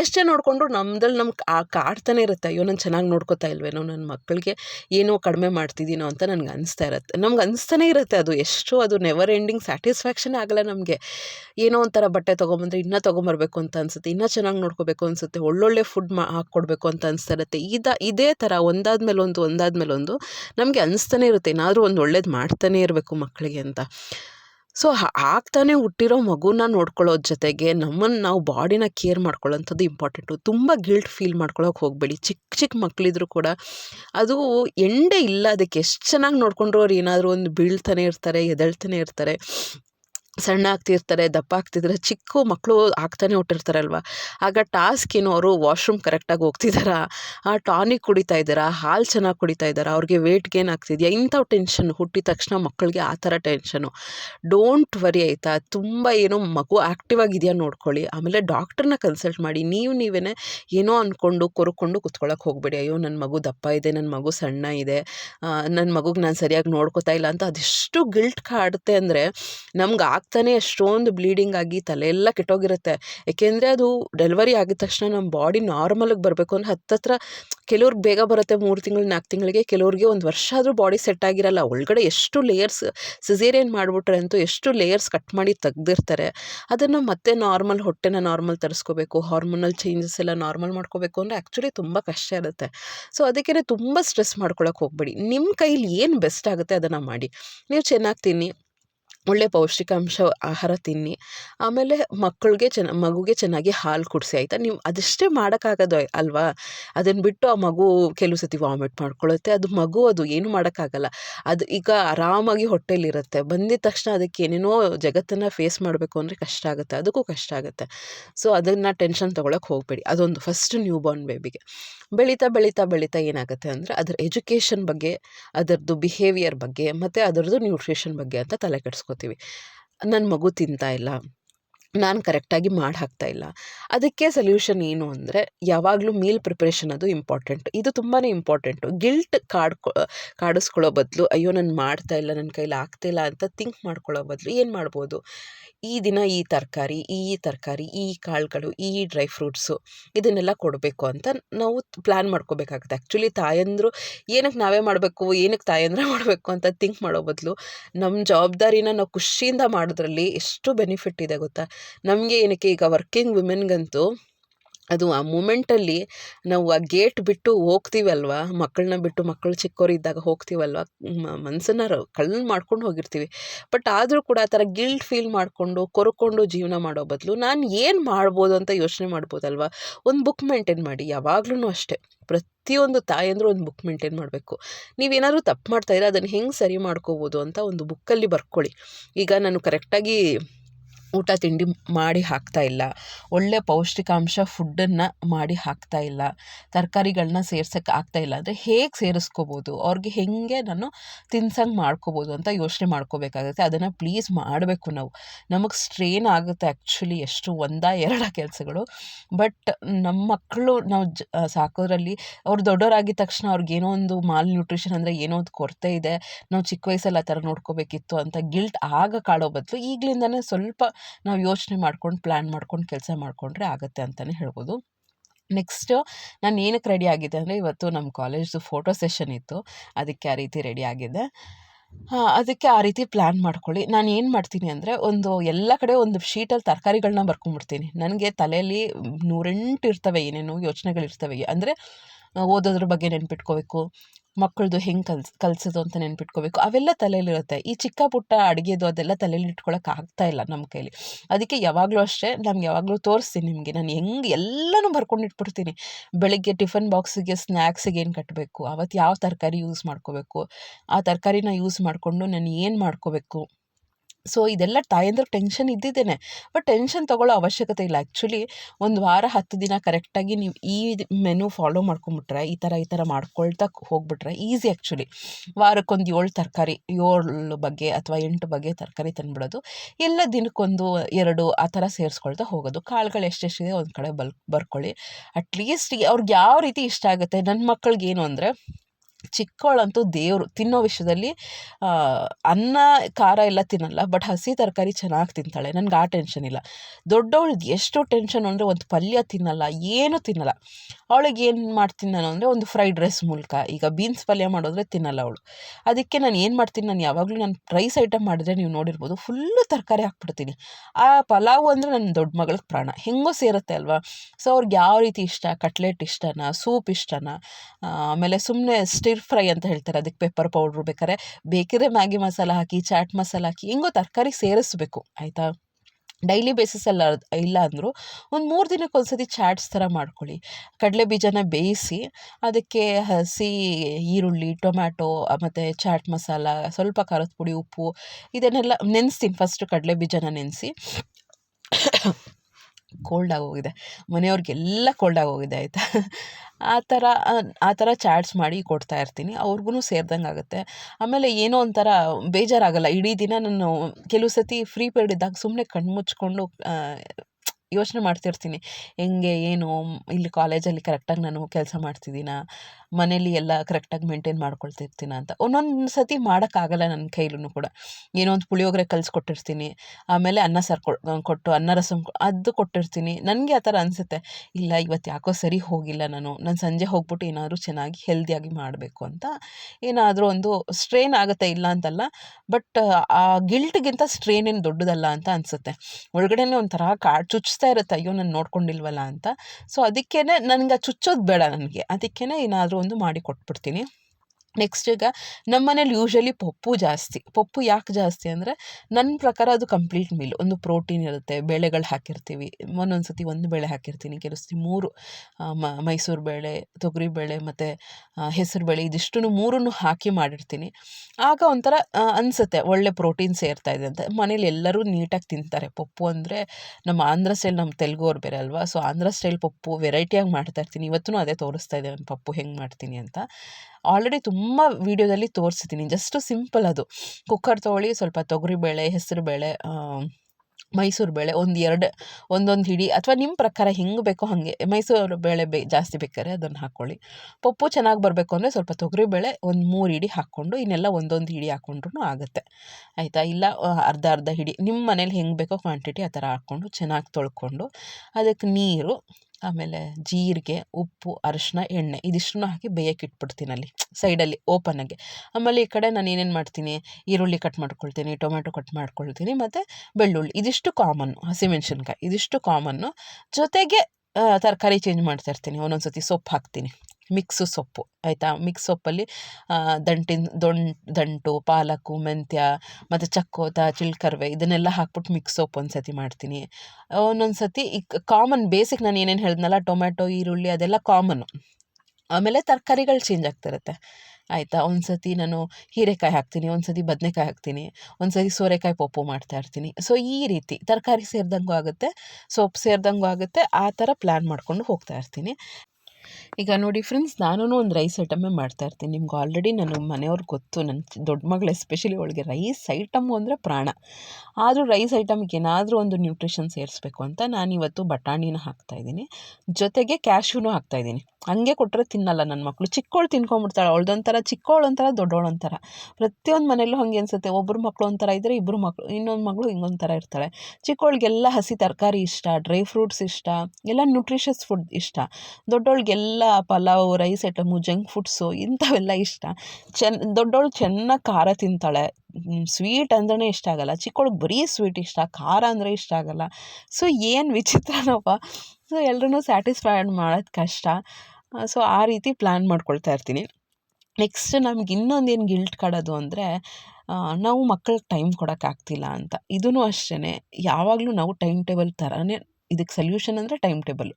ಎಷ್ಟೇ ನೋಡಿಕೊಂಡ್ರು ನಮ್ದಲ್ಲಿ ನಮ್ಗೆ ಆ ಕಾಡ್ತಾನೆ ಇರುತ್ತೆ, ಅಯ್ಯೋ, ನಾನು ಚೆನ್ನಾಗಿ ನೋಡ್ಕೋತಾ ಇಲ್ವೇನೋ ನನ್ನ ಮಕ್ಕಳಿಗೆ ಏನೋ ಕಡಿಮೆ ಮಾಡ್ತಿದ್ದೀನೋ ಅಂತ ನನಗೆ ಅನಿಸ್ತಾ ಇರುತ್ತೆ. ನಮ್ಗೆ ಅನಿಸ್ತಾನೆ ಇರುತ್ತೆ ಅದು, ಎಷ್ಟು ಅದು ನೆವರ್ ಎಂಡಿಂಗ್ ಸ್ಯಾಟಿಸ್ಫ್ಯಾಕ್ಷನ್ ಆಗಲ್ಲ ನಮಗೆ. ಏನೋ ಒಂಥರ ಬಟ್ಟೆ ತೊಗೊಂಬಂದ್ರೆ ಇನ್ನೂ ತೊಗೊಂಬರ್ಬೇಕು ಅಂತ ಅನಿಸುತ್ತೆ, ಇನ್ನೂ ಚೆನ್ನಾಗಿ ನೋಡ್ಕೋಬೇಕು ಅನಿಸುತ್ತೆ, ಒಳ್ಳೊಳ್ಳೆ ಫುಡ್ ಮಾ, ಹಾಕ್ಕೊಡ್ಬೇಕು ಅಂತ ಅನಿಸ್ತಾ ಇರುತ್ತೆ. ಇದ, ಇದೇ ಥರ ಒಂದಾದ್ಮೇಲೆ ಒಂದು ಒಂದಾದ್ಮೇಲೆ ಒಂದು ನಮಗೆ ಅನಿಸ್ತಾನೆ ಇರುತ್ತೆ, ಏನಾದರೂ ಒಂದು ಒಳ್ಳೇದು ಮಾಡ್ತಾನೆ ಇರಬೇಕು ಮಕ್ಕಳಿಗೆ ಅಂತ. ಸೊ ಆಗ್ತಾನೆ ಹುಟ್ಟಿರೋ ಮಗುನ ನೋಡ್ಕೊಳ್ಳೋ ಜೊತೆಗೆ ನಮ್ಮನ್ನು ನಾವು ಬಾಡಿನ ಕೇರ್ ಮಾಡ್ಕೊಳ್ಳೋಂಥದ್ದು ಇಂಪಾರ್ಟೆಂಟು. ತುಂಬ ಗಿಲ್ಟ್ ಫೀಲ್ ಮಾಡ್ಕೊಳ್ಳೋಕೆ ಹೋಗಬೇಡಿ. ಚಿಕ್ಕ ಚಿಕ್ಕ ಮಕ್ಕಳಿದ್ರು ಕೂಡ ಅದು ಎಂಡೇ ಇಲ್ಲ. ಅದಕ್ಕೆ ಎಷ್ಟು ಚೆನ್ನಾಗಿ ನೋಡ್ಕೊಂಡ್ರು ಅವ್ರು ಏನಾದರೂ ಒಂದು ಬೀಳ್ತಾನೆ ಇರ್ತಾರೆ ಎದ್ದೇಳ್ತಾನೆ ಇರ್ತಾರೆ. ಸಣ್ಣ ಆಗ್ತಿರ್ತಾರೆ, ದಪ್ಪ ಆಗ್ತಿದ್ರೆ ಚಿಕ್ಕ ಮಕ್ಕಳು ಆಗ್ತಾನೆ ಹುಟ್ಟಿರ್ತಾರಲ್ವ? ಆಗ ಟಾಸ್ಕ್ ಏನು ಅವರು ವಾಶ್ರೂಮ್ ಕರೆಕ್ಟಾಗಿ ಹೋಗ್ತಿದ್ದಾರಾ ಆ ಟಾನಿಕ್ ಕುಡಿತಾ ಇದ್ದಾರಾ ಹಾಲು ಚೆನ್ನಾಗಿ ಕುಡಿತಾ ಇದ್ದಾರಾ ಅವ್ರಿಗೆ ವೇಟ್ ಗೇನ್ ಆಗ್ತಿದೆಯಾ? ಇಂಥವು ಟೆನ್ಷನ್ ಹುಟ್ಟಿದ ತಕ್ಷಣ ಮಕ್ಕಳಿಗೆ ಆ ಥರ ಟೆನ್ಷನು. ಡೋಂಟ್ ವರಿ ಆಯಿತಾ? ತುಂಬ ಏನೋ ಮಗು ಆ್ಯಕ್ಟಿವ್ ಆಗಿದೆಯಾ ನೋಡ್ಕೊಳ್ಳಿ. ಆಮೇಲೆ ಡಾಕ್ಟ್ರನ್ನ ಕನ್ಸಲ್ಟ್ ಮಾಡಿ. ನೀವು ನೀವೇ ಏನೋ ಅಂದ್ಕೊಂಡು ಕೊರ್ಕೊಂಡು ಕುತ್ಕೊಳ್ಳೋಕೆ ಹೋಗಬೇಡಿ. ಅಯ್ಯೋ ನನ್ನ ಮಗು ದಪ್ಪ ಇದೆ ನನ್ನ ಮಗು ಸಣ್ಣ ಇದೆ ನನ್ನ ಮಗುಗೆ ನಾನು ಸರಿಯಾಗಿ ನೋಡ್ಕೋತಾ ಇಲ್ಲ ಅಂತ ಅದೆಷ್ಟು ಗಿಲ್ಟ್ ಕಾಡುತ್ತೆ ಅಂದರೆ ನಮ್ಗೆ ಆಗ್ತಾನೆ ಎಷ್ಟೊಂದು ಬ್ಲೀಡಿಂಗ್ ಆಗಿ ತಲೆಯೆಲ್ಲ ಕೆಟ್ಟೋಗಿರುತ್ತೆ. ಏಕೆಂದರೆ ಅದು ಡೆಲಿವರಿ ಆಗಿದ ತಕ್ಷಣ ನಮ್ಮ ಬಾಡಿ ನಾರ್ಮಲಾಗಿ ಬರಬೇಕು ಅಂದರೆ ಹತ್ತತ್ರ ಕೆಲವ್ರಿಗೆ ಬೇಗ ಬರುತ್ತೆ, ಮೂರು ತಿಂಗಳು ನಾಲ್ಕು ತಿಂಗಳಿಗೆ ಕೆಲವ್ರಿಗೆ ಒಂದು ವರ್ಷ ಆದರೂ ಬಾಡಿ ಸೆಟ್ ಆಗಿರಲ್ಲ. ಒಳಗಡೆ ಎಷ್ಟು ಲೇಯರ್ಸ್ ಸಿಸೇರಿಯನ್ ಮಾಡಿಬಿಟ್ರೆ ಅಂತೂ ಎಷ್ಟು ಲೇಯರ್ಸ್ ಕಟ್ ಮಾಡಿ ತೆಗ್ದಿರ್ತಾರೆ. ಅದನ್ನು ಮತ್ತೆ ನಾರ್ಮಲ್ ಹೊಟ್ಟೆನ ನಾರ್ಮಲ್ ತರಿಸ್ಕೋಬೇಕು ಹಾರ್ಮೋನಲ್ ಚೇಂಜಸ್ ಎಲ್ಲ ನಾರ್ಮಲ್ ಮಾಡ್ಕೋಬೇಕು ಅಂದರೆ ಆ್ಯಕ್ಚುಲಿ ತುಂಬ ಕಷ್ಟ ಇರುತ್ತೆ. ಸೊ ಅದಕ್ಕೆ ತುಂಬ ಸ್ಟ್ರೆಸ್ ಮಾಡ್ಕೊಳಕ್ಕೆ ಹೋಗಬೇಡಿ. ನಿಮ್ಮ ಕೈಲಿ ಏನು ಬೆಸ್ಟ್ ಆಗುತ್ತೆ ಅದನ್ನು ಮಾಡಿ. ನೀವು ಚೆನ್ನಾಗಿ ತಿನ್ನಿ ಒಳ್ಳೆ ಪೌಷ್ಟಿಕಾಂಶ ಆಹಾರ ತಿನ್ನಿ. ಆಮೇಲೆ ಮಕ್ಕಳಿಗೆ ಚೆನ್ನ, ಮಗುಗೆ ಚೆನ್ನಾಗಿ ಹಾಲು ಕುಡಿಸಿ, ಆಯಿತಾ? ನೀವು ಅದಷ್ಟೇ ಮಾಡೋಕ್ಕಾಗೋದು ಅಲ್ವಾ? ಅದನ್ನು ಬಿಟ್ಟು ಆ ಮಗು ಕೆಲವು ಸತಿ ವಾಮಿಟ್ ಮಾಡ್ಕೊಳ್ಳುತ್ತೆ ಅದು ಮಗು ಅದು ಏನು ಮಾಡೋಕ್ಕಾಗಲ್ಲ. ಅದು ಈಗ ಆರಾಮಾಗಿ ಹೊಟ್ಟೆಲಿರುತ್ತೆ. ಬಂದಿದ ತಕ್ಷಣ ಅದಕ್ಕೆ ಏನೇನೋ ಜಗತ್ತನ್ನು ಫೇಸ್ ಮಾಡಬೇಕು ಅಂದರೆ ಕಷ್ಟ ಆಗುತ್ತೆ. ಅದಕ್ಕೂ ಕಷ್ಟ ಆಗುತ್ತೆ. ಸೊ ಅದನ್ನು ಟೆನ್ಷನ್ ತೊಗೊಳಕ್ಕೆ ಹೋಗಬೇಡಿ. ಅದೊಂದು ಫಸ್ಟ್ ನ್ಯೂ ಬಾರ್ನ್ ಬೇಬಿಗೆ ಬೆಳೀತಾ ಬೆಳೀತಾ ಬೆಳೀತಾ ಏನಾಗುತ್ತೆ ಅಂದರೆ ಅದರ ಎಜುಕೇಷನ್ ಬಗ್ಗೆ ಅದರದ್ದು ಬಿಹೇವಿಯರ್ ಬಗ್ಗೆ, ಮತ್ತು ಅದರದ್ದು ನ್ಯೂಟ್ರಿಷನ್ ಬಗ್ಗೆ ಅಂತ ತಲೆ ಕೆಡಿಸ್ಕೋತೀವಿ ನನ್ನ ಮಗು ತಿಂತಾ ಇಲ್ಲ. ನಾನು ಕರೆಕ್ಟಾಗಿ ಮಾಡಿ ಹಾಕ್ತಾ ಇಲ್ಲ. ಅದಕ್ಕೆ ಸೊಲ್ಯೂಷನ್ ಏನು ಅಂದರೆ, ಯಾವಾಗಲೂ ಮೀಲ್ ಪ್ರಿಪ್ರೇಷನ್ ಅದು ಇಂಪಾರ್ಟೆಂಟ್. ಇದು ತುಂಬಾ ಇಂಪಾರ್ಟೆಂಟು. ಗಿಲ್ಟ್ ಕಾಡ್ಕೊ, ಕಾಡಿಸ್ಕೊಳ್ಳೋ ಬದಲು, ಅಯ್ಯೋ ನಾನು ಮಾಡ್ತಾ ಇಲ್ಲ ನನ್ನ ಕೈಲಿ ಆಗ್ತಿಲ್ಲ ಅಂತ ಥಿಂಕ್ ಮಾಡ್ಕೊಳ್ಳೋ ಬದಲು ಏನು ಮಾಡ್ಬೋದು? ಈ ದಿನ ಈ ತರಕಾರಿ ಈ ತರಕಾರಿ, ಈ ಕಾಳುಗಳು, ಈ ಡ್ರೈ ಫ್ರೂಟ್ಸು ಇದನ್ನೆಲ್ಲ ಕೊಡಬೇಕು ಅಂತ ನಾವು ಪ್ಲ್ಯಾನ್ ಮಾಡ್ಕೋಬೇಕಾಗುತ್ತೆ. ಆ್ಯಕ್ಚುಲಿ ತಾಯಂದರು ಏನಕ್ಕೆ ನಾವೇ ಮಾಡಬೇಕು ಏನಕ್ಕೆ ತಾಯಂದ್ರೆ ಮಾಡಬೇಕು ಅಂತ ಥಿಂಕ್ ಮಾಡೋ ಬದಲು ನಮ್ಮ ಜವಾಬ್ದಾರಿನ ನಾವು ಖುಷಿಯಿಂದ ಮಾಡೋದ್ರಲ್ಲಿ ಎಷ್ಟು ಬೆನಿಫಿಟ್ ಇದೆ ಗೊತ್ತಾ? ನಮಗೆ ಏನಕ್ಕೆ ಈಗ ವರ್ಕಿಂಗ್ ವುಮೆನ್ಗಂತೂ ಅದು ಆ ಮೂಮೆಂಟಲ್ಲಿ ನಾವು ಆ ಗೇಟ್ ಬಿಟ್ಟು ಹೋಗ್ತೀವಲ್ವ? ಮಕ್ಕಳನ್ನ ಬಿಟ್ಟು ಮಕ್ಕಳು ಚಿಕ್ಕವರಿದ್ದಾಗ ಹೋಗ್ತೀವಲ್ವ? ಮನಸ್ಸನ್ನ ಕಳ್ಳ ಮಾಡ್ಕೊಂಡು ಹೋಗಿರ್ತೀವಿ. ಬಟ್ ಆದರೂ ಕೂಡ ಆ ಥರ ಗಿಲ್ಟ್ ಫೀಲ್ ಮಾಡಿಕೊಂಡು, ಕೊರ್ಕೊಂಡು ಜೀವನ ಮಾಡೋ ಬದಲು ನಾನು ಏನು ಮಾಡ್ಬೋದು ಅಂತ ಯೋಚನೆ ಮಾಡ್ಬೋದಲ್ವ? ಒಂದು ಬುಕ್ ಮೇಂಟೈನ್ ಮಾಡಿ ಯಾವಾಗ್ಲೂ ಅಷ್ಟೇ. ಪ್ರತಿಯೊಂದು ತಾಯಂದರೂ ಒಂದು ಬುಕ್ ಮೇಂಟೈನ್ ಮಾಡಬೇಕು. ನೀವೇನಾದ್ರೂ ತಪ್ಪು ಮಾಡ್ತಾಯಿದ್ರೆ ಅದನ್ನು ಹೆಂಗೆ ಸರಿ ಮಾಡ್ಕೋಬೋದು ಅಂತ ಒಂದು ಬುಕ್ಕಲ್ಲಿ ಬರ್ಕೊಳ್ಳಿ. ಈಗ ನಾನು ಕರೆಕ್ಟಾಗಿ ಊಟ ತಿಂಡಿ ಮಾಡಿ ಹಾಕ್ತಾ ಇಲ್ಲ. ಒಳ್ಳೆ ಪೌಷ್ಟಿಕಾಂಶ ಫುಡ್ಡನ್ನು ಮಾಡಿ ಹಾಕ್ತಾ ಇಲ್ಲ. ತರಕಾರಿಗಳನ್ನ ಸೇರ್ಸಕ್ಕೆ ಆಗ್ತಾ ಇಲ್ಲ. ಅಂದರೆ ಹೇಗೆ ಸೇರಿಸ್ಕೋಬೋದು? ಅವ್ರಿಗೆ ಹೇಗೆ ನಾನು ತಿನ್ಸಂಗೆ ಮಾಡ್ಕೋಬೋದು ಅಂತ ಯೋಚನೆ ಮಾಡ್ಕೋಬೇಕಾಗುತ್ತೆ. ಅದನ್ನು ಪ್ಲೀಸ್ ಮಾಡಬೇಕು ನಾವು. ನಮಗೆ ಸ್ಟ್ರೇನ್ ಆಗುತ್ತೆ ಆ್ಯಕ್ಚುಲಿ ಎಷ್ಟು ಒಂದ ಎರಡ ಕೆಲಸಗಳು. ಬಟ್ ನಮ್ಮ ಮಕ್ಕಳು ನಾವು ಜ ಸಾಕೋದ್ರಲ್ಲಿ ಅವ್ರು ದೊಡ್ಡವರಾಗಿದ ತಕ್ಷಣ ಅವ್ರಿಗೇನೋ ಒಂದು ಮಾಲ್ ನ್ಯೂಟ್ರಿಷನ್ ಅಂದರೆ ಏನೋ ಒಂದು ಕೊರತೆ ಇದೆ. ನಾವು ಚಿಕ್ಕ ವಯಸ್ಸಲ್ಲಿ ಆ ಥರ ನೋಡ್ಕೋಬೇಕಿತ್ತು ಅಂತ ಗಿಲ್ಟ್ ಆಗ ಕಾಡೋ ಬದಲು ಈಗಲಿಂದನೇ ಸ್ವಲ್ಪ ನಾವು ಯೋಚನೆ ಮಾಡ್ಕೊಂಡು ಪ್ಲ್ಯಾನ್ ಮಾಡ್ಕೊಂಡು, ಕೆಲಸ ಮಾಡಿಕೊಂಡ್ರೆ ಆಗುತ್ತೆ ಅಂತಲೇ ಹೇಳ್ಬೋದು. ನೆಕ್ಸ್ಟು ನಾನು ಏನಕ್ಕೆ ರೆಡಿ ಆಗಿದ್ದೆ ಅಂದರೆ ಇವತ್ತು ನಮ್ಮ ಕಾಲೇಜ್ದು ಫೋಟೋ ಸೆಷನ್ ಇತ್ತು. ಅದಕ್ಕೆ ಆ ರೀತಿ ರೆಡಿ ಆಗಿದ್ದೆ. ಹಾಂ, ಅದಕ್ಕೆ ಆ ರೀತಿ ಪ್ಲ್ಯಾನ್ ಮಾಡ್ಕೊಳ್ಳಿ. ನಾನು ಏನು ಮಾಡ್ತೀನಿ ಅಂದರೆ ಒಂದು ಎಲ್ಲ ಕಡೆ ಒಂದು ಶೀಟಲ್ಲಿ ತರಕಾರಿಗಳನ್ನ ಬರ್ಕೊಂಡ್ಬಿಡ್ತೀನಿ ನನಗೆ ತಲೆಯಲ್ಲಿ ನೂರೆಂಟು ಇರ್ತವೆ ಏನೇನೋ ಯೋಚನೆಗಳಿರ್ತವೆ. ಅಂದರೆ ಓದೋದ್ರ ಬಗ್ಗೆ ನೆನ್ಪಿಟ್ಕೋಬೇಕು. ಮಕ್ಕಳದು ಹೆಂಗೆ ಕಲ್ಸ್, ಕಲಿಸೋದು ಅಂತ ನೆನ್ಪಿಟ್ಕೋಬೇಕು. ಅವೆಲ್ಲ ತಲೆಯಲ್ಲಿರುತ್ತೆ. ಈ ಚಿಕ್ಕ ಪುಟ್ಟ ಅಡುಗೆದು ಅದೆಲ್ಲ ತಲೆಯಲ್ಲಿ ಇಟ್ಕೊಳಕ್ಕೆ ಆಗ್ತಾ ಇಲ್ಲ ನಮ್ಮ ಕೈಲಿ. ಅದಕ್ಕೆ ಯಾವಾಗಲೂ ಅಷ್ಟೇ ನಮ್ಗೆ ಯಾವಾಗಲೂ ತೋರಿಸ್ತೀನಿ ನಿಮಗೆ. ನಾನು ಹೆಂಗೆ ಎಲ್ಲನೂ ಬರ್ಕೊಂಡು ಇಟ್ಬಿಡ್ತೀನಿ ಬೆಳಿಗ್ಗೆ ಟಿಫನ್ ಬಾಕ್ಸಿಗೆ ಸ್ನ್ಯಾಕ್ಸಿಗೆ ಏನು ಕಟ್ಟಬೇಕು ಅವತ್ತು ಯಾವ ತರಕಾರಿ ಯೂಸ್ ಮಾಡ್ಕೋಬೇಕು? ಆ ತರಕಾರಿನ ಯೂಸ್ ಮಾಡಿಕೊಂಡು ನಾನು ಏನು ಮಾಡ್ಕೋಬೇಕು? ಸೊ ಇದೆಲ್ಲ ತಾಯಂದ್ರಿಗೆ ಟೆನ್ಷನ್ ಇದ್ದಿದ್ದೇನೆ. ಬಟ್ ಟೆನ್ಷನ್ ತೊಗೊಳ್ಳೋ ಅವಶ್ಯಕತೆ ಇಲ್ಲ. ಆ್ಯಕ್ಚುಲಿ ಒಂದು ವಾರ, ಹತ್ತು ದಿನ ಕರೆಕ್ಟಾಗಿ ನೀವು ಈ ಮೆನು ಫಾಲೋ ಮಾಡ್ಕೊಂಬಿಟ್ರೆ ಈ ಥರ ಈ ಥರ ಮಾಡ್ಕೊಳ್ತಾ ಹೋಗ್ಬಿಟ್ರೆ ಈಸಿ ಆ್ಯಕ್ಚುಲಿ ವಾರಕ್ಕೊಂದು ಏಳು ತರಕಾರಿ, ಏಳು ಬಗ್ಗೆ ಅಥವಾ ಎಂಟು ಬಗ್ಗೆ ತರಕಾರಿ ತಂದುಬಿಡೋದು. ಎಲ್ಲ ದಿನಕ್ಕೊಂದು ಎರಡು ಆ ಥರ ಸೇರಿಸ್ಕೊಳ್ತಾ ಹೋಗೋದು. ಕಾಳುಗಳು ಎಷ್ಟೆಷ್ಟಿದೆ ಒಂದು ಕಡೆ ಬಲ್, ಬರ್ಕೊಳ್ಳಿ. ಅಟ್ಲೀಸ್ಟ್ ಅವ್ರಿಗೆ ಯಾವ ರೀತಿ ಇಷ್ಟ ಆಗುತ್ತೆ? ನನ್ನ ಮಕ್ಕಳಿಗೆ ಏನು ಅಂದರೆ ಚಿಕ್ಕವಳಂತೂ ದೇವರು, ತಿನ್ನೋ ವಿಷಯದಲ್ಲಿ ಅನ್ನ, ಖಾರ ಎಲ್ಲ ತಿನ್ನಲ್ಲ ಬಟ್ ಹಸಿ ತರಕಾರಿ ಚೆನ್ನಾಗಿ ತಿಂತಾಳೆ. ನನಗೆ ಆ ಟೆನ್ಷನ್ ಇಲ್ಲ. ದೊಡ್ಡವಳ್ದು ಎಷ್ಟು ಟೆನ್ಷನ್ ಅಂದರೆ ಒಂದು ಪಲ್ಯ ತಿನ್ನಲ್ಲ, ಏನೂ ತಿನ್ನಲ್ಲ. ಅವಳಿಗೆ ಏನು ಮಾಡ್ತೀನಿ ನಾನು ಅಂದರೆ ಒಂದು ಫ್ರೈಡ್ ರೈಸ್ ಮೂಲಕ. ಈಗ ಬೀನ್ಸ್ ಪಲ್ಯ ಮಾಡಿದ್ರೆ ತಿನ್ನಲ್ಲ ಅವಳು. ಅದಕ್ಕೆ ನಾನು ಏನು ಮಾಡ್ತೀನಿ, ನಾನು ಯಾವಾಗಲೂ ನಾನು ರೈಸ್ ಐಟಮ್ ಮಾಡಿದ್ರೆ ನೀವು ನೋಡಿರ್ಬೋದು ಫುಲ್ಲು ತರಕಾರಿ ಹಾಕ್ಬಿಡ್ತೀನಿ. ಆ ಪಲಾವು ಅಂದರೆ ನನ್ನ ದೊಡ್ಡ ಮಗಳಿಗೆ ಪ್ರಾಣ. ಹೆಂಗೋ ಸೇರುತ್ತೆ ಅಲ್ವಾ? ಸೊ ಅವ್ರಿಗೆ ಯಾವ ರೀತಿ ಇಷ್ಟ? ಕಟ್ಲೆಟ್ ಇಷ್ಟನಾ? ಸೂಪ್ ಇಷ್ಟನಾ? ಆಮೇಲೆ ಸುಮ್ಮನೆ ಸ್ಟಿರ್ ಫ್ರೈ ಅಂತ ಹೇಳ್ತಾರೆ. ಅದಕ್ಕೆ ಪೆಪ್ಪರ್ ಪೌಡ್ರು ಬೇಕಾದ್ರೆ. ಬೇಕಿದ್ರೆ ಮ್ಯಾಗಿ ಮಸಾಲ ಹಾಕಿ, ಚಾಟ್ ಮಸಾಲ ಹಾಕಿ, ಹೆಂಗೋ ತರಕಾರಿ ಸೇರಿಸ್ಬೇಕು, ಆಯಿತಾ? ಡೈಲಿ ಬೇಸಿಸಲ್ಲ ಇಲ್ಲ ಅಂದರೂ ಒಂದು ಮೂರು ದಿನಕ್ಕೆ ಒಂದು ಸತಿ ಚಾಟ್ಸ್ ಥರ ಮಾಡ್ಕೊಳ್ಳಿ. ಕಡಲೆ ಬೀಜನ ಬೇಯಿಸಿ, ಅದಕ್ಕೆ ಹಸಿ ಈರುಳ್ಳಿ, ಟೊಮ್ಯಾಟೊ ಮತ್ತು ಚಾಟ್ ಮಸಾಲ, ಸ್ವಲ್ಪ ಖಾರದ ಪುಡಿ, ಉಪ್ಪು, ಇದನ್ನೆಲ್ಲ ನೆನೆಸ್ತೀನಿ. ಫಸ್ಟು ಕಡಲೆ ಬೀಜನ ನೆನೆಸಿ. ಕೋಲ್ಡ್ ಆಗೋಗಿದೆ. ಮನೆಯವ್ರಿಗೆಲ್ಲ ಕೋಲ್ಡ್ ಆಗೋಗಿದೆ, ಆಯಿತಾ? ಆ ಥರ ಆ ಥರ ಚಾಟ್ಸ್ ಮಾಡಿ ಕೊಡ್ತಾ ಇರ್ತೀನಿ. ಅವ್ರಿಗೂ ಸೇರ್ದಂಗೆ ಆಗುತ್ತೆ. ಆಮೇಲೆ ಏನೋ ಒಂಥರ ಬೇಜಾರಾಗಲ್ಲ. ಇಡೀ ದಿನ ನಾನು ಕೆಲವು ಸತಿ ಫ್ರೀ ಪೀರಿಯಡ್ ಇದ್ದಾಗ ಸುಮ್ಮನೆ ಕಣ್ಣು ಮುಚ್ಕೊಂಡು ಯೋಚನೆ ಮಾಡ್ತಿರ್ತೀನಿ. ಹೆಂಗೆ, ಏನು, ಇಲ್ಲಿ ಕಾಲೇಜಲ್ಲಿ ಕರೆಕ್ಟಾಗಿ ನಾನು ಕೆಲಸ ಮಾಡ್ತಿದ್ದೀನಾ? ಮನೇಲಿ ಎಲ್ಲ ಕರೆಕ್ಟಾಗಿ ಮೇಂಟೈನ್ ಮಾಡ್ಕೊಳ್ತಿರ್ತೀನ ಅಂತ. ಒಂದೊಂದು ಸತಿ ಮಾಡೋಕ್ಕಾಗಲ್ಲ ನನ್ನ ಕೈಲೂ ಕೂಡ. ಏನೋ ಒಂದು ಪುಳಿಯೋಗರೆ ಕಲಿಸ್ಕೊಟ್ಟಿರ್ತೀನಿ ಆಮೇಲೆ ಅನ್ನ ಸಾರು ಕೊಟ್ಟು ಅನ್ನ ರಸಂ ಅದು ಕೊಟ್ಟಿರ್ತೀನಿ. ನನಗೆ ಆ ಥರ ಅನಿಸುತ್ತೆ. ಇಲ್ಲ ಇವತ್ತು ಯಾಕೋ ಸರಿ ಹೋಗಿಲ್ಲ ನಾನು. ನಾನು ಸಂಜೆ ಹೋಗ್ಬಿಟ್ಟು ಏನಾದರೂ ಚೆನ್ನಾಗಿ ಹೆಲ್ದಿಯಾಗಿ ಮಾಡಬೇಕು ಅಂತ ಏನಾದರೂ ಒಂದು ಸ್ಟ್ರೈನ್ ಆಗುತ್ತೆ ಇಲ್ಲ ಅಂತಲ್ಲ ಬಟ್ ಆ ಗಿಲ್ಟ್ಗಿಂತ ಸ್ಟ್ರೈನ್ ಏನು ದೊಡ್ಡದಲ್ಲ ಅಂತ ಅನಿಸುತ್ತೆ. ಒಳಗಡೆನೇ ಒಂಥರ ಕಾಡು ಚುಚ್ಚ್ತಾ ಇರುತ್ತೆ, ಅಯ್ಯೋ, ನಾನು ನೋಡ್ಕೊಂಡಿಲ್ವಲ್ಲ ಅಂತ. ಸೊ ಅದಕ್ಕೇ ನನಗೆ ಚುಚ್ಚೋದು ಬೇಡ ನನಗೆ. ಅದಕ್ಕೇ ಏನಾದರೂ ಒಂದು ಮಾಡಿ ಕೊಟ್ಬಿಡ್ತೀನಿ. ನೆಕ್ಸ್ಟ್ ಈಗ ನಮ್ಮ ಮನೇಲಿ ಯೂಶ್ವಲಿ ಪಪ್ಪು ಜಾಸ್ತಿ, ಪಪ್ಪು ಯಾಕೆ ಜಾಸ್ತಿ ಅಂದರೆ ನನ್ನ ಪ್ರಕಾರ ಅದು ಕಂಪ್ಲೀಟ್ ಮೀಲ್ ಒಂದು ಪ್ರೋಟೀನ್ ಇರುತ್ತೆ, ಬೇಳೆಗಳು ಹಾಕಿರ್ತೀವಿ. ಒಂದೊಂದು ಸತಿ ಒಂದು ಬೇಳೆ ಹಾಕಿರ್ತೀನಿ ಕೆಲವು ಸತಿ ಮೂರು ಮೈಸೂರು ಬೇಳೆ, ತೊಗರಿ ಬೇಳೆ ಮತ್ತು ಹೆಸರು ಬೇಳೆ ಇದಿಷ್ಟನ್ನು ಮೂರನ್ನು ಹಾಕಿ ಮಾಡಿರ್ತೀನಿ. ಆಗ ಒಂಥರ ಅನಿಸುತ್ತೆ, ಒಳ್ಳೆ ಪ್ರೋಟೀನ್ ಸೇರ್ತಾ ಇದೆ ಅಂತ. ಮನೇಲಿ ಎಲ್ಲರೂ ನೀಟಾಗಿ ತಿಂತಾರೆ. ಪಪ್ಪು ಅಂದರೆ ನಮ್ಮ ಆಂಧ್ರ ಸ್ಟೈಲ್ ನಮ್ಮ ತೆಲುಗುವ್ರು ಬೇರೆ ಅಲ್ವಾ? ಸೊ ಆಂಧ್ರ ಸ್ಟೈಲ್ ಪಪ್ಪು ವೆರೈಟಿಯಾಗಿ ಮಾಡ್ತಾ ಇರ್ತೀನಿ. ಇವತ್ತೂ ಅದೇ ತೋರಿಸ್ತಾ ಇದೆ ನಾನು ಪಪ್ಪು ಹೆಂಗೆ ಮಾಡ್ತೀನಿ ಅಂತ. ಆಲ್ರೆಡಿ ತುಂಬ ವೀಡಿಯೋದಲ್ಲಿ ತೋರಿಸಿದ್ದೀನಿ ಜಸ್ಟು ಸಿಂಪಲ್ ಅದು. ಕುಕ್ಕರ್ ತೊಗೊಳ್ಳಿ ಸ್ವಲ್ಪ ತೊಗರಿಬೇಳೆ ಹೆಸರುಬೇಳೆ ಮೈಸೂರು ಬೇಳೆ, ಒಂದು ಎರಡು, ಒಂದೊಂದು ಹಿಡಿ, ಅಥವಾ ನಿಮ್ಮ ಪ್ರಕಾರ ಹೆಂಗೆ ಬೇಕೋ ಹಾಗೆ, ಮೈಸೂರು ಬೇಳೆ ಬೇ, ಜಾಸ್ತಿ ಬೇಕಾದ್ರೆ ಅದನ್ನು ಹಾಕ್ಕೊಳ್ಳಿ ಪಪ್ಪು ಚೆನ್ನಾಗಿ ಬರಬೇಕು ಅಂದರೆ ಸ್ವಲ್ಪ ತೊಗರಿಬೇಳೆ ಒಂದು ಮೂರು ಹಿಡಿ ಹಾಕ್ಕೊಂಡು, ಇನ್ನೆಲ್ಲ ಒಂದೊಂದು ಹಿಡಿ ಹಾಕ್ಕೊಂಡ್ರೂ ಆಗುತ್ತೆ. ಆಯಿತಾ? ಇಲ್ಲ ಅರ್ಧ ಅರ್ಧ ಹಿಡಿ ನಿಮ್ಮ ಮನೇಲಿ ಹೆಂಗೆ ಬೇಕೋ ಕ್ವಾಂಟಿಟಿ ಆ ಥರ ಹಾಕ್ಕೊಂಡು, ಚೆನ್ನಾಗಿ ತೊಳ್ಕೊಂಡು, ಅದಕ್ಕೆ ನೀರು ಆಮೇಲೆ ಜೀರಿಗೆ, ಉಪ್ಪು ಅರಿಶಿನ ಎಣ್ಣೆ ಇದಿಷ್ಟನ್ನು ಹಾಕಿ ಬೇಯಕ್ಕೆ ಇಟ್ಬಿಡ್ತೀನಿ ಅಲ್ಲಿ ಸೈಡಲ್ಲಿ ಓಪನಾಗಿ ಆಮೇಲೆ ಈ ಕಡೆ ನಾನು ಏನೇನು ಮಾಡ್ತೀನಿ? ಈರುಳ್ಳಿ ಕಟ್ ಮಾಡ್ಕೊಳ್ತೀನಿ ಟೊಮೆಟೊ ಕಟ್ ಮಾಡ್ಕೊಳ್ತೀನಿ ಮತ್ತು ಬೆಳ್ಳುಳ್ಳಿ. ಇದಿಷ್ಟು ಕಾಮನ್ನು ಹಸಿಮೆಣ್ಸಿನ್ಕಾಯಿ. ಇದಿಷ್ಟು ಕಾಮನ್ನು ಜೊತೆಗೆ ತರಕಾರಿ ಚೇಂಜ್ ಮಾಡ್ತಾ ಇರ್ತೀನಿ. ಒಂದೊಂದು ಸತಿ ಸೊಪ್ಪು ಹಾಕ್ತೀನಿ. ಮಿಕ್ಸು ಸೊಪ್ಪು, ಆಯಿತಾ? ಮಿಕ್ಸ್ ಸೊಪ್ಪಲ್ಲಿ ದಂಟಿನ, ದೊಣ್, ದಂಟು, ಪಾಲಕು, ಮೆಂತ್ಯ, ಮತ್ತು ಚಕ್ಕೋತ ಚಿಲ್ಕರ್ವೆ ಇದನ್ನೆಲ್ಲ ಹಾಕ್ಬಿಟ್ಟು ಮಿಕ್ಸ್ ಸೊಪ್ಪು ಒಂದು ಸತಿ ಮಾಡ್ತೀನಿ. ಒಂದೊಂದು ಸತಿ ಈ ಕಾಮನ್ ಬೇಸಿಕ್ ನಾನು ಏನೇನು ಹೇಳಿದ್ನಲ್ಲ ಟೊಮೆಟೊ ಈರುಳ್ಳಿ ಅದೆಲ್ಲ ಕಾಮನ್ನು ಆಮೇಲೆ ತರಕಾರಿಗಳು ಚೇಂಜ್ ಆಗ್ತಿರುತ್ತೆ. ಆಯಿತಾ? ಒಂದು ಸತಿ ನಾನು ಹೀರೆಕಾಯಿ ಹಾಕ್ತೀನಿ ಒಂದು ಸತಿ ಬದನೆಕಾಯಿ ಹಾಕ್ತೀನಿ ಒಂದು ಸತಿ ಸೋರೆಕಾಯಿ ಪೊಪ್ಪು ಮಾಡ್ತಾ ಇರ್ತೀನಿ. ಸೊ ಈ ರೀತಿ ತರಕಾರಿ ಸೇರಿದಂಗೂ ಆಗುತ್ತೆ, ಸೊಪ್ಪು ಸೇರಿದಂಗೂ ಆಗುತ್ತೆ, ಆ ಥರ ಪ್ಲ್ಯಾನ್ ಮಾಡ್ಕೊಂಡು ಹೋಗ್ತಾ ಇರ್ತೀನಿ. ಈಗ ನೋಡಿ ಫ್ರೆಂಡ್ಸ್ ನಾನು ಒಂದು ರೈಸ್ ಐಟಮೇ ಮಾಡ್ತಾಯಿರ್ತೀನಿ ನಿಮ್ಗೆ ಆಲ್ರೆಡಿ ನಾನು ಮನೆಯವ್ರು ಗೊತ್ತು ನನ್ನ ದೊಡ್ಡ ಮಗಳು ಎಸ್ಪೆಷಲಿ ಅವಳಿಗೆ ರೈಸ್ ಐಟಮು ಅಂದರೆ ಪ್ರಾಣ. ಆದರೂ ರೈಸ್ ಐಟಮ್ಗೆ ಏನಾದರೂ ಒಂದು ನ್ಯೂಟ್ರಿಷನ್ ಸೇರಿಸ್ಬೇಕು ಅಂತ ನಾನು ಇವತ್ತು ಬಟಾಣಿನ ಹಾಕ್ತಾಯಿದ್ದೀನಿ ಜೊತೆಗೆ ಕ್ಯಾಶ್ಯೂನು ಹಾಕ್ತಾಯಿದ್ದೀನಿ ಹಂಗೆ ಕೊಟ್ಟರೆ ತಿನ್ನಲ್ಲ ನನ್ನ ಮಕ್ಕಳು ಚಿಕ್ಕವಳು ತಿನ್ಕೊಂಬಿಡ್ತಾಳೆ. ಅವಳ್ದೊಂಥರ ಚಿಕ್ಕವಳು ಒಂಥರ ದೊಡ್ಡವಳು ಒಂಥರ. ಪ್ರತಿಯೊಂದು ಮನೆಯಲ್ಲೂ ಹಾಗೆ ಅನಿಸುತ್ತೆ. ಒಬ್ಬರು ಮಕ್ಕಳು ಒಂಥರ ಇದ್ದರೆ ಇಬ್ಬರು ಮಕ್ಕಳು ಇನ್ನೊಂದು ಮಗಳು ಇನ್ನೊಂದು ಥರ ಇರ್ತಾಳೆ. ಚಿಕ್ಕವಳಿಗೆಲ್ಲ ಹಸಿ ತರಕಾರಿ ಇಷ್ಟ, ಡ್ರೈ ಫ್ರೂಟ್ಸ್ ಇಷ್ಟ, ಎಲ್ಲ ನ್ಯೂಟ್ರಿಷಸ್ ಫುಡ್ ಇಷ್ಟ. ದೊಡ್ಡವಳಿಗೆಲ್ಲ pulao rice item junk foods ಇಂಥವೆಲ್ಲ ಇಷ್ಟ. ಚೆನ್ನ ದೊಡ್ಡವಳು ಚೆನ್ನಾಗಿ ಖಾರ ತಿಂತಾಳೆ. ಸ್ವೀಟ್ ಅಂದ್ರೆ ಇಷ್ಟ ಆಗಲ್ಲ. ಚಿಕ್ಕವಳಿಗೆ ಬರೀ ಸ್ವೀಟ್ ಇಷ್ಟ, ಖಾರ ಅಂದರೆ ಇಷ್ಟ ಆಗಲ್ಲ. ಸೊ ಏನು ವಿಚಿತ್ರನಪ್ಪ. ಸೊ ಎಲ್ಲರೂ ಸ್ಯಾಟಿಸ್ಫೈಡ್ ಮಾಡೋದು ಕಷ್ಟ. ಸೊ, ಆ ರೀತಿ ಪ್ಲ್ಯಾನ್ ಮಾಡ್ಕೊಳ್ತಾ ಇರ್ತೀನಿ. ನೆಕ್ಸ್ಟ್ ನಮ್ಗೆ ಇನ್ನೊಂದು ಏನು ಗಿಲ್ಟ್ ಕಾಡೋದು ಅಂದರೆ ನಾವು ಮಕ್ಕಳಿಗೆ ಟೈಮ್ ಕೊಡೋಕ್ಕಾಗ್ತಿಲ್ಲ ಅಂತ. ಇದೂ ಅಷ್ಟೇ ಯಾವಾಗಲೂ ನಾವು ಟೈಮ್ ಟೇಬಲ್ ಥರನೇ ಇದಕ್ಕೆ ಸಲ್ಯೂಷನ್ ಅಂದರೆ ಟೈಮ್ ಟೇಬಲ್.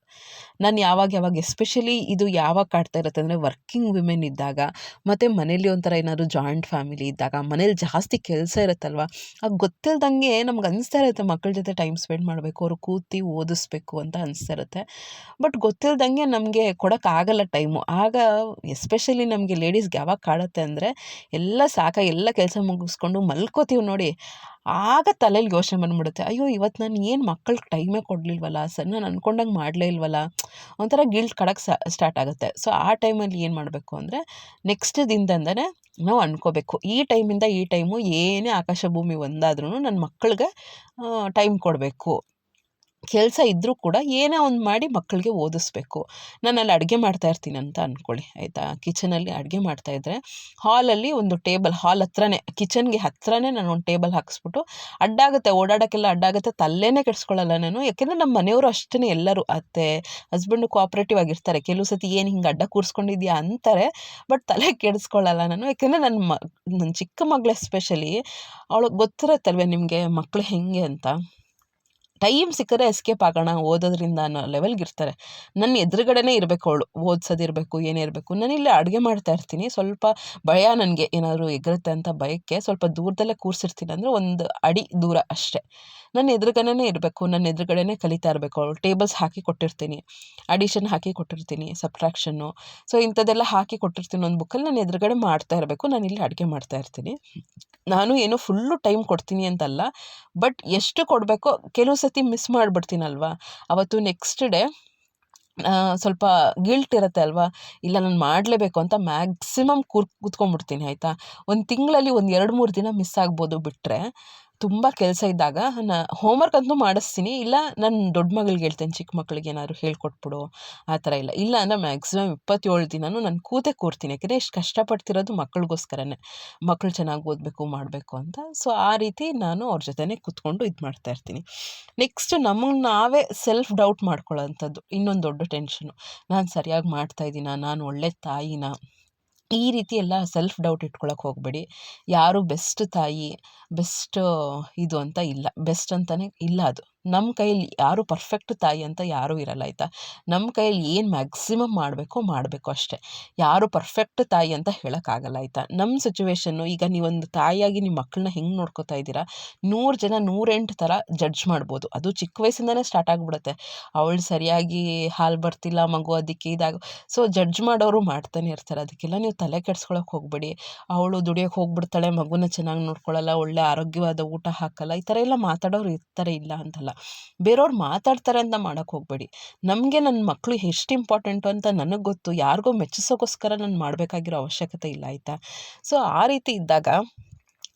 ನಾನು ಯಾವಾಗ ಯಾವಾಗ ಎಸ್ಪೆಷಲಿ ಇದು ಯಾವಾಗ ಕಾಡ್ತಾ ಇರುತ್ತೆ ಅಂದರೆ ವರ್ಕಿಂಗ್ ವಿಮೆನ್ ಇದ್ದಾಗ, ಮತ್ತು ಮನೇಲಿ ಒಂಥರ ಏನಾದ್ರು ಜಾಯಿಂಟ್ ಫ್ಯಾಮಿಲಿ ಇದ್ದಾಗ, ಮನೇಲಿ ಜಾಸ್ತಿ ಕೆಲಸ ಇರುತ್ತಲ್ವ, ಆಗ ಗೊತ್ತಿಲ್ದಂಗೆ ನಮ್ಗೆ ಅನಿಸ್ತಾ ಇರುತ್ತೆ ಮಕ್ಕಳ ಜೊತೆ ಟೈಮ್ ಸ್ಪೆಂಡ್ ಮಾಡಬೇಕು, ಅವರು ಕೂತಿ ಓದಿಸ್ಬೇಕು ಅಂತ ಅನಿಸ್ತಾ ಇರುತ್ತೆ. ಬಟ್ ಗೊತ್ತಿಲ್ದಂಗೆ ನಮಗೆ ಕೊಡೋಕ್ಕಾಗಲ್ಲ ಟೈಮು ಆಗ ಎಸ್ಪೆಷಲಿ ನಮಗೆ ಲೇಡೀಸ್ಗೆ ಯಾವಾಗ ಕಾಡುತ್ತೆ ಅಂದರೆ, ಎಲ್ಲ ಸಾಕ, ಎಲ್ಲ ಕೆಲಸ ಮುಗಿಸ್ಕೊಂಡು ಮಲ್ಕೋತೀವಿ ನೋಡಿ, ಆಗ ತಲೆಯಲ್ಲಿ ಯೋಚನೆ ಬಂದ್ಬಿಡುತ್ತೆ. ಅಯ್ಯೋ ಇವತ್ತು ನಾನು ಏನು ಮಕ್ಕಳಿಗೆ ಟೈಮೇ ಕೊಡಲಿಲ್ವಲ್ಲ ಸರ್ ನಾನು ಅಂದ್ಕೊಂಡಂಗೆ ಮಾಡಲೇ ಇಲ್ವಲ್ಲ ಒಂಥರ ಗಿಲ್ಟ್ ಕಡಕ್ಕೆ ಸ್ಟಾರ್ಟ್ ಆಗುತ್ತೆ. ಸೊ ಆ ಟೈಮಲ್ಲಿ ಏನು ಮಾಡಬೇಕು ಅಂದರೆ ನೆಕ್ಸ್ಟ್ ದಿನದಂದನೇ ನಾವು ಅಂದ್ಕೋಬೇಕು ಈ ಟೈಮಿಂದ ಈ ಟೈಮು ಏನೇ ಆಕಾಶ ಭೂಮಿ ಒಂದಾದ್ರೂ ನನ್ನ ಮಕ್ಕಳಿಗೆ ಟೈಮ್ ಕೊಡಬೇಕು. ಕೆಲಸ ಇದ್ದರೂ ಕೂಡ ಏನೋ ಒಂದು ಮಾಡಿ ಮಕ್ಕಳಿಗೆ ಓದಿಸ್ಬೇಕು. ನಾನು ಅಲ್ಲಿ ಅಡುಗೆ ಮಾಡ್ತಾ ಇರ್ತೀನಿ ಅಂತ ಅಂದ್ಕೊಳ್ಳಿ ಆಯಿತಾ? ಕಿಚನಲ್ಲಿ ಅಡುಗೆ ಮಾಡ್ತಾಯಿದ್ರೆ ಹಾಲಲ್ಲಿ ಒಂದು ಟೇಬಲ್, ಹಾಲ್ ಹತ್ರನೇ, ಕಿಚನ್ಗೆ ಹತ್ರನೇ ನಾನು ಒಂದು ಟೇಬಲ್ ಹಾಕಿಸ್ಬಿಟ್ಟು ಅಡ್ಡಾಗುತ್ತೆ ಓಡಾಡೋಕ್ಕೆಲ್ಲ ಅಡ್ಡಾಗುತ್ತೆ, ತಲ್ಲೇನೇ ಕೆಡಿಸ್ಕೊಳ್ಳಲ್ಲ ನಾನು. ಯಾಕೆಂದರೆ ನಮ್ಮ ಮನೆಯವರು ಅಷ್ಟೇ ಎಲ್ಲರೂ, ಅತ್ತೆ ಹಸ್ಬೆಂಡು ಕೋಆಪ್ರೇಟಿವ್ ಆಗಿರ್ತಾರೆ. ಕೆಲವು ಸತಿ ಏನು ಹಿಂಗೆ ಅಡ್ಡ ಕೂರಿಸ್ಕೊಂಡಿದ್ಯಾ ಅಂತಾರೆ, ಬಟ್ ತಲೆ ಕೆಡಿಸ್ಕೊಳ್ಳಲ್ಲ ನಾನು. ಯಾಕೆಂದರೆ ನನ್ನ ಮ ನನ್ನ ಚಿಕ್ಕ ಮಗಳು ಎಸ್ಪೆಷಲಿ ಅವಳು ಗೊತ್ತಿರತ್ತಲ್ವೇ ನಿಮಗೆ ಮಕ್ಕಳು ಹೇಗೆ ಅಂತ? ಟೈಮ್ ಸಿಕ್ಕರೆ ಎಸ್ಕೇಪ್ ಆಗೋಣ, ಓದೋದ್ರಿಂದ ಅನ್ನೋ ಲೆವೆಲ್ಗೆ ಇರ್ತಾರೆ. ನನ್ನ ಎದುರುಗಡೆನೇ ಇರಬೇಕು ಅವಳು ಓದ್ಸೋದಿರಬೇಕು ಏನೇ ಇರಬೇಕು. ನಾನು ಇಲ್ಲೇ ಅಡುಗೆ ಮಾಡ್ತಾ ಇರ್ತೀನಿ. ಸ್ವಲ್ಪ ಭಯ ನನಗೆ ಏನಾದರೂ ಎಗರುತ್ತೆ ಅಂತ ಭಯಕ್ಕೆ ಸ್ವಲ್ಪ ದೂರದಲ್ಲೇ ಕೂರಿಸಿರ್ತೀನಿ ಅಂದರೆ ಒಂದು ಅಡಿ ದೂರ ಅಷ್ಟೇ. ನನ್ನ ಎದುರುಗಡೆನೇ ಇರಬೇಕು ನನ್ನ ಎದುರುಗಡೆನೇ ಕಲಿತಾ ಇರಬೇಕು ಅವಳು. ಟೇಬಲ್ಸ್ ಹಾಕಿ ಕೊಟ್ಟಿರ್ತೀನಿ ಅಡಿಷನ್ ಹಾಕಿ ಕೊಟ್ಟಿರ್ತೀನಿ ಸಬ್ಟ್ರಾಕ್ಷನ್ನು ಸೊ ಇಂಥದ್ದೆಲ್ಲ ಹಾಕಿ ಕೊಟ್ಟಿರ್ತೀನಿ ಒಂದು ಬುಕ್ಕಲ್ಲಿ ನಾನು ಎದುರುಗಡೆ ಮಾಡ್ತಾ ಇರಬೇಕು, ನಾನು ಇಲ್ಲಿ ಅಡುಗೆ ಮಾಡ್ತಾ ಇರ್ತೀನಿ. ನಾನು ಏನು ಫುಲ್ಲು ಟೈಮ್ ಕೊಡ್ತೀನಿ ಅಂತಲ್ಲ ಬಟ್ ಎಷ್ಟು ಕೊಡಬೇಕೋ, ಕೆಲವು ಸತಿ ಮಿಸ್ ಮಾಡಿಬಿಡ್ತೀನಲ್ವಾ? ಅವತ್ತು ನೆಕ್ಸ್ಟ್ ಡೇ ಸ್ವಲ್ಪ ಗಿಲ್ಟ್ ಇರುತ್ತೆ ಅಲ್ವಾ? ಇಲ್ಲ, ನಾನು ಮಾಡಲೇಬೇಕು ಅಂತ ಮ್ಯಾಕ್ಸಿಮಮ್ ಕೂರ್ ಕೂತ್ಕೊಂಡ್ಬಿಡ್ತೀನಿ, ಆಯಿತಾ? ಒಂದು ತಿಂಗಳಲ್ಲಿ ಒಂದು ಎರಡು ಮೂರು ದಿನ ಮಿಸ್ ಆಗ್ಬೋದು ಬಿಟ್ಟರೆ ತುಂಬ ಕೆಲಸ ಇದ್ದಾಗ ನಾ ಹೋಮ್ವರ್ಕ್ ಅಂತೂ ಮಾಡಿಸ್ತೀನಿ. ಇಲ್ಲ ನನ್ನ ದೊಡ್ಡ ಮಗಳಿಗೆ ಹೇಳ್ತೇನೆ ಚಿಕ್ಕ ಮಕ್ಳಿಗೆ ಏನಾದ್ರು ಹೇಳ್ಕೊಟ್ಬಿಡು, ಆ ಥರ ಇಲ್ಲ. ಇಲ್ಲ ಅಂದರೆ ಮ್ಯಾಕ್ಸಿಮಮ್ ಇಪ್ಪತ್ತೇಳು ದಿನವೂ ನಾನು ಕೂತೇ ಕೂರ್ತೀನಿ. ಯಾಕೆಂದರೆ ಇಷ್ಟು ಕಷ್ಟಪಡ್ತಿರೋದು ಮಕ್ಕಳಿಗೋಸ್ಕರನೇ ಮಕ್ಕಳು ಚೆನ್ನಾಗಿ ಓದಬೇಕು, ಮಾಡಬೇಕು ಅಂತ. ಸೊ ಆ ರೀತಿ ನಾನು ಅವ್ರ ಜೊತೆನೇ ಕೂತ್ಕೊಂಡು ಇದು ಮಾಡ್ತಾ ಇರ್ತೀನಿ. ನೆಕ್ಸ್ಟ್ ನಮಗೆ ನಾವೇ ಸೆಲ್ಫ್ ಡೌಟ್ ಮಾಡ್ಕೊಳ್ಳೋಂಥದ್ದು. ಇನ್ನೊಂದು ದೊಡ್ಡ ಟೆನ್ಷನು ನಾನು ಸರಿಯಾಗಿ ಮಾಡ್ತಾ ಇದ್ದೀನಾ ನಾನು ಒಳ್ಳೆ ತಾಯಿನ? ಈ ರೀತಿ ಎಲ್ಲ ಸೆಲ್ಫ್ ಡೌಟ್ ಇಟ್ಕೊಳಕ್ಕೆ ಹೋಗಬೇಡಿ. ಯಾರು ಬೆಸ್ಟ್ ತಾಯಿ ಬೆಸ್ಟ್ ಇದು ಅಂತ ಇಲ್ಲ. ಬೆಸ್ಟ್ ಅಂತಲೇ ಇಲ್ಲ ಅದು. ನಮ್ಮ ಕೈಯಲ್ಲಿ ಯಾರು ಪರ್ಫೆಕ್ಟ್ ತಾಯಿ ಅಂತ ಯಾರೂ ಇರಲ್ಲ ಆಯಿತಾ? ನಮ್ಮ ಕೈಯಲ್ಲಿ ಏನು ಮ್ಯಾಕ್ಸಿಮಮ್ ಮಾಡಬೇಕೋ ಮಾಡಬೇಕು ಅಷ್ಟೇ. ಯಾರು ಪರ್ಫೆಕ್ಟ್ ತಾಯಿ ಅಂತ ಹೇಳೋಕ್ಕಾಗಲ್ಲ ಆಯಿತಾ? ನಮ್ಮ ಸಿಚುವೇಶನ್ನು ಈಗ ನೀವೊಂದು ತಾಯಿಯಾಗಿ ನಿಮ್ಮ ಮಕ್ಕಳನ್ನ ಹೆಂಗೆ ನೋಡ್ಕೋತಾ ಇದ್ದೀರಾ? ನೂರು ಜನ ನೂರೆಂಟು ಥರ ಜಡ್ಜ್ ಮಾಡ್ಬೋದು. ಅದು ಚಿಕ್ಕ ವಯಸ್ಸಿಂದನೇ ಸ್ಟಾರ್ಟ್ ಆಗಿಬಿಡುತ್ತೆ. ಅವಳು ಸರಿಯಾಗಿ ಹಾಲು ಬರ್ತಿಲ್ಲ, ಮಗು ಅದಕ್ಕೆ ಇದಾಗ ಸೊ ಜಡ್ಜ್ ಮಾಡೋರು ಮಾಡ್ತಾನೆ ಇರ್ತಾರೆ. ಅದಕ್ಕೆಲ್ಲ ನೀವು ತಲೆ ಕೆಡ್ಸ್ಕೊಳಕ್ಕೆ ಹೋಗಬೇಡಿ. ಅವಳು ದುಡಿಯೋಕೆ ಹೋಗ್ಬಿಡ್ತಾಳೆ, ಮಗುನ ಚೆನ್ನಾಗಿ ನೋಡ್ಕೊಳ್ಳಲ್ಲ ಒಳ್ಳೆ ಆರೋಗ್ಯವಾದ ಊಟ ಹಾಕಲ್ಲ, ಈ ಥರ ಎಲ್ಲ ಮಾತಾಡೋರು ಇರ್ತಾರೆ ಇಲ್ಲ ಅಂತಲ್ಲ. ಬೇರೆಯವ್ರು ಮಾತಾಡ್ತಾರೆ ಅಂತ ಮಾಡೋಕ್ಕೆ ಹೋಗಬೇಡಿ. ನಮಗೆ ನನ್ನ ಮಕ್ಕಳು ಎಷ್ಟು ಇಂಪಾರ್ಟೆಂಟು ಅಂತ ನನಗೆ ಗೊತ್ತು. ಯಾರಿಗೋ ಮೆಚ್ಚಿಸೋಕ್ಕೋಸ್ಕರ ನಾನು ಮಾಡಬೇಕಾಗಿರೋ ಅವಶ್ಯಕತೆ ಇಲ್ಲ, ಆಯಿತಾ? ಸೊ ಆ ರೀತಿ ಇದ್ದಾಗ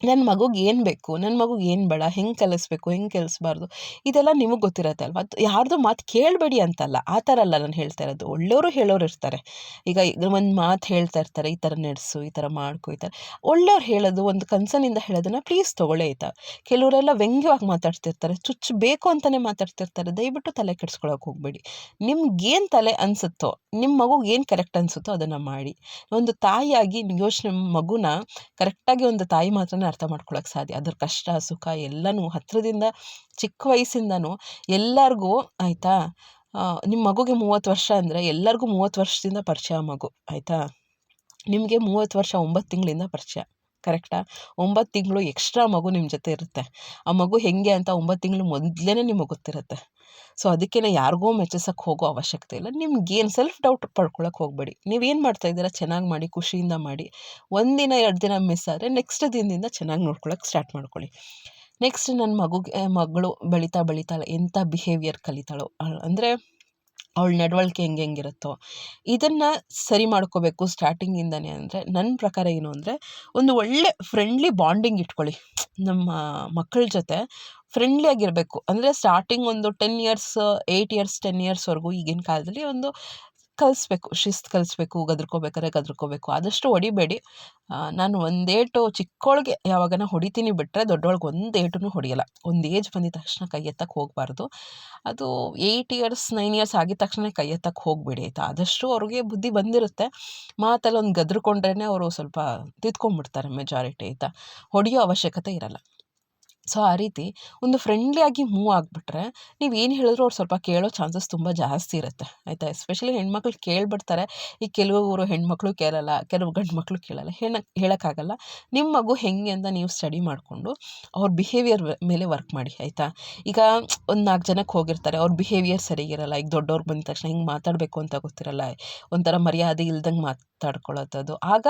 ನನ್ನ ಮಗುಗೆ ಏನು ಬೇಕು ನನ್ನ ಮಗುಗೆ ಏನು ಬೇಡ, ಹೆಂಗೆ ಕಲಿಸ್ಬೇಕು, ಹೆಂಗೆ ಕಲಿಸ್ಬಾರ್ದು, ಇದೆಲ್ಲ ನಿಮಗೆ ಗೊತ್ತಿರತ್ತೆ ಅಲ್ವಾ ಯಾರ್ದು ಮಾತು ಕೇಳಬೇಡಿ ಅಂತಲ್ಲ, ಆ ಥರ ಅಲ್ಲ ನಾನು ಹೇಳ್ತಾ ಇರೋದು. ಒಳ್ಳೆಯವರು ಹೇಳೋರು ಇರ್ತಾರೆ. ಈಗ ಒಂದು ಮಾತು ಹೇಳ್ತಾ ಇರ್ತಾರೆ, ಈ ಥರ ನಡೆಸು, ಈ ಥರ ಮಾಡ್ಕೊ, ಈ ಥರ. ಒಳ್ಳೆಯವ್ರು ಹೇಳೋದು, ಒಂದು ಕನ್ಸನಿಂದ ಹೇಳೋದನ್ನು ಪ್ಲೀಸ್ ತೊಗೊಳ್ಳೇ ಆಯ್ತಾ? ಕೆಲವರೆಲ್ಲ ವ್ಯಂಗ್ಯವಾಗಿ ಮಾತಾಡ್ತಿರ್ತಾರೆ, ಚುಚ್ಚು ಬೇಕು ಅಂತಲೇ ಮಾತಾಡ್ತಿರ್ತಾರೆ, ದಯವಿಟ್ಟು ತಲೆ ಕೆಡ್ಸ್ಕೊಳಕ್ಕೆ ಹೋಗಬೇಡಿ. ನಿಮ್ಗೇನು ತಲೆ ಅನಿಸುತ್ತೋ ನಿಮ್ಮ ಮಗುಗೆ ಏನು ಕರೆಕ್ಟ್ ಅನಿಸುತ್ತೋ ಅದನ್ನು ಮಾಡಿ. ಒಂದು ತಾಯಿಯಾಗಿ ಯೋಚನೆ ಮಗುನ ಕರೆಕ್ಟಾಗಿ ಒಂದು ತಾಯಿ ಮಾತ್ರನೇ ಅರ್ಥ ಮಾಡ್ಕೊಳಕ್ಕೆ ಸಾಧ್ಯ. ಅದ್ರ ಕಷ್ಟ, ಸುಖ ಎಲ್ಲನೂ ಹತ್ತಿರದಿಂದ ಚಿಕ್ಕ ವಯಸ್ಸಿಂದನೂ ಎಲ್ಲರಿಗೂ ಆಯಿತಾ? ನಿಮ್ಮ ಮಗುಗೆ ಮೂವತ್ತು ವರ್ಷ ಅಂದರೆ ಎಲ್ಲರಿಗೂ ಮೂವತ್ತು ವರ್ಷದಿಂದ ಪರಿಚಯ ಮಗು, ಆಯಿತಾ? ನಿಮಗೆ ಮೂವತ್ತು ವರ್ಷ ಒಂಬತ್ತು ತಿಂಗಳಿಂದ ಪರಿಚಯ, ಕರೆಕ್ಟಾ? ಒಂಬತ್ತು ತಿಂಗಳು ಎಕ್ಸ್ಟ್ರಾ ಮಗು ನಿಮ್ಮ ಜೊತೆ ಇರುತ್ತೆ. ಆ ಮಗು ಹೇಗೆ ಅಂತ ಒಂಬತ್ತು ತಿಂಗಳು ಮೊದಲೇ ನಿಮಗೆ ಗೊತ್ತಿರುತ್ತೆ. ಸೊ ಅದಕ್ಕೇ ಯಾರಿಗೂ ಮೆಚ್ಚಿಸೋಕ್ಕೆ ಹೋಗೋ ಅವಶ್ಯಕತೆ ಇಲ್ಲ. ನಿಮ್ಗೇನು ಸೆಲ್ಫ್ ಡೌಟ್ ಪಡ್ಕೊಳಕ್ಕೆ ಹೋಗಬೇಡಿ. ನೀವೇನು ಮಾಡ್ತಾಯಿದ್ದೀರಾ ಚೆನ್ನಾಗಿ ಮಾಡಿ, ಖುಷಿಯಿಂದ ಮಾಡಿ. ಒಂದಿನ ಎರಡು ದಿನ ಮಿಸ್ ಆದರೆ ನೆಕ್ಸ್ಟ್ ದಿನದಿಂದ ಚೆನ್ನಾಗಿ ನೋಡ್ಕೊಳಕ್ಕೆ ಸ್ಟಾರ್ಟ್ ಮಾಡ್ಕೊಳ್ಳಿ. ನೆಕ್ಸ್ಟ್ ನನ್ನ ಮಗುಗೆ ಮಗಳು ಬೆಳೀತಾ ಬೆಳೀತಾಳೆ ಎಂಥ ಬಿಹೇವಿಯರ್ ಕಲಿತಾಳೋ ಅಂದರೆ ಅವಳ ನಡವಳಿಕೆ ಹೆಂಗೆ ಹೆಂಗಿರುತ್ತೋ, ಇದನ್ನು ಸರಿ ಮಾಡ್ಕೋಬೇಕು ಸ್ಟಾರ್ಟಿಂಗಿಂದನೇ ಅಂದರೆ ನನ್ನ ಪ್ರಕಾರ ಏನು ಅಂದರೆ ಒಂದು ಒಳ್ಳೆ ಫ್ರೆಂಡ್ಲಿ ಬಾಂಡಿಂಗ್ ಇಟ್ಕೊಳ್ಳಿ. ನಮ್ಮ ಮಕ್ಕಳ ಜೊತೆ ಫ್ರೆಂಡ್ಲಿ ಆಗಿರಬೇಕು. ಅಂದರೆ ಸ್ಟಾರ್ಟಿಂಗ್ ಒಂದು ten years eight years ten ಇಯರ್ಸ್ವರೆಗೂ ಈಗಿನ ಕಾಲದಲ್ಲಿ ಒಂದು ಕಲಿಸ್ಬೇಕು. ಶಿಸ್ತು ಕಲಿಸ್ಬೇಕು, ಗದ್ರಕೋಬೇಕಾದ್ರೆ ಗದ್ರಕೋಬೇಕು. ಆದಷ್ಟು ಹೊಡಿಬೇಡಿ. ನಾನು ಒಂದೇಟು ಚಿಕ್ಕವಳಿಗೆ ಯಾವಾಗನ ಹೊಡಿತೀನಿ ಬಿಟ್ಟರೆ ದೊಡ್ಡೊಳಗೆ ಒಂದು ಏಟು ಹೊಡಿಯಲ್ಲ. ಒಂದು ಏಜ್ ಬಂದಿದ ತಕ್ಷಣ ಕೈ ಎತ್ತಕ್ಕೆ ಹೋಗಬಾರ್ದು. ಅದು ಏಯ್ಟ್ ಇಯರ್ಸ್ ನೈನ್ ಇಯರ್ಸ್ ಆಗಿದ ತಕ್ಷಣ ಕೈ ಎತ್ತಕ್ಕೆ ಹೋಗಬೇಡಿ ಆಯಿತಾ? ಆದಷ್ಟು ಅವ್ರಿಗೆ ಬುದ್ಧಿ ಬಂದಿರುತ್ತೆ. ಮಾತಲ್ಲಿ ಒಂದು ಗದ್ರಕೊಂಡ್ರೇ ಅವರು ಸ್ವಲ್ಪ ತಿದ್ಕೊಂಡ್ಬಿಡ್ತಾರೆ ಮೆಜಾರಿಟಿ ಆಯಿತಾ? ಹೊಡೆಯೋ ಅವಶ್ಯಕತೆ ಇರಲ್ಲ. ಸೊ, ಆ ರೀತಿ ಒಂದು ಫ್ರೆಂಡ್ಲಿಯಾಗಿ ಮೂವ್ ಆಗಿಬಿಟ್ರೆ ನೀವು ಏನು ಹೇಳಿದ್ರು ಅವ್ರು ಸ್ವಲ್ಪ ಕೇಳೋ ಚಾನ್ಸಸ್ ತುಂಬ ಜಾಸ್ತಿ ಇರುತ್ತೆ, ಆಯಿತಾ? ಎಸ್ಪೆಷಲಿ ಹೆಣ್ಮಕ್ಳು ಕೇಳಿಬಿಡ್ತಾರೆ, ಈ ಕೆಲವರು ಹೆಣ್ಮಕ್ಳು ಕೇಳಲ್ಲ, ಕೆಲವು ಗಂಡು ಮಕ್ಕಳು ಕೇಳಲ್ಲ, ಹೇಳ, ಹೇಳೋಕ್ಕಾಗಲ್ಲ. ನಿಮ್ಮ ಮಗು ಹೇಗೆ ಅಂತ ನೀವು ಸ್ಟಡಿ ಮಾಡಿಕೊಂಡು ಅವ್ರ ಬಿಹೇವಿಯರ್ ಮೇಲೆ ವರ್ಕ್ ಮಾಡಿ, ಆಯಿತಾ? ಈಗ ಒಂದು ನಾಲ್ಕು ಜನಕ್ಕೆ ಹೋಗಿರ್ತಾರೆ, ಅವ್ರ ಬಿಹೇವಿಯರ್ ಸರಿಗಿರಲ್ಲ ಈಗ ದೊಡ್ಡವ್ರು ಬಂದ ತಕ್ಷಣ ಹಿಂಗೆ ಮಾತಾಡಬೇಕು ಅಂತ ಗೊತ್ತಿರಲ್ಲ, ಒಂಥರ ಮರ್ಯಾದೆ ಇಲ್ದಂಗೆ ಮಾತಾಡ್ಕೊಳ್ಳೋದು ಆಗ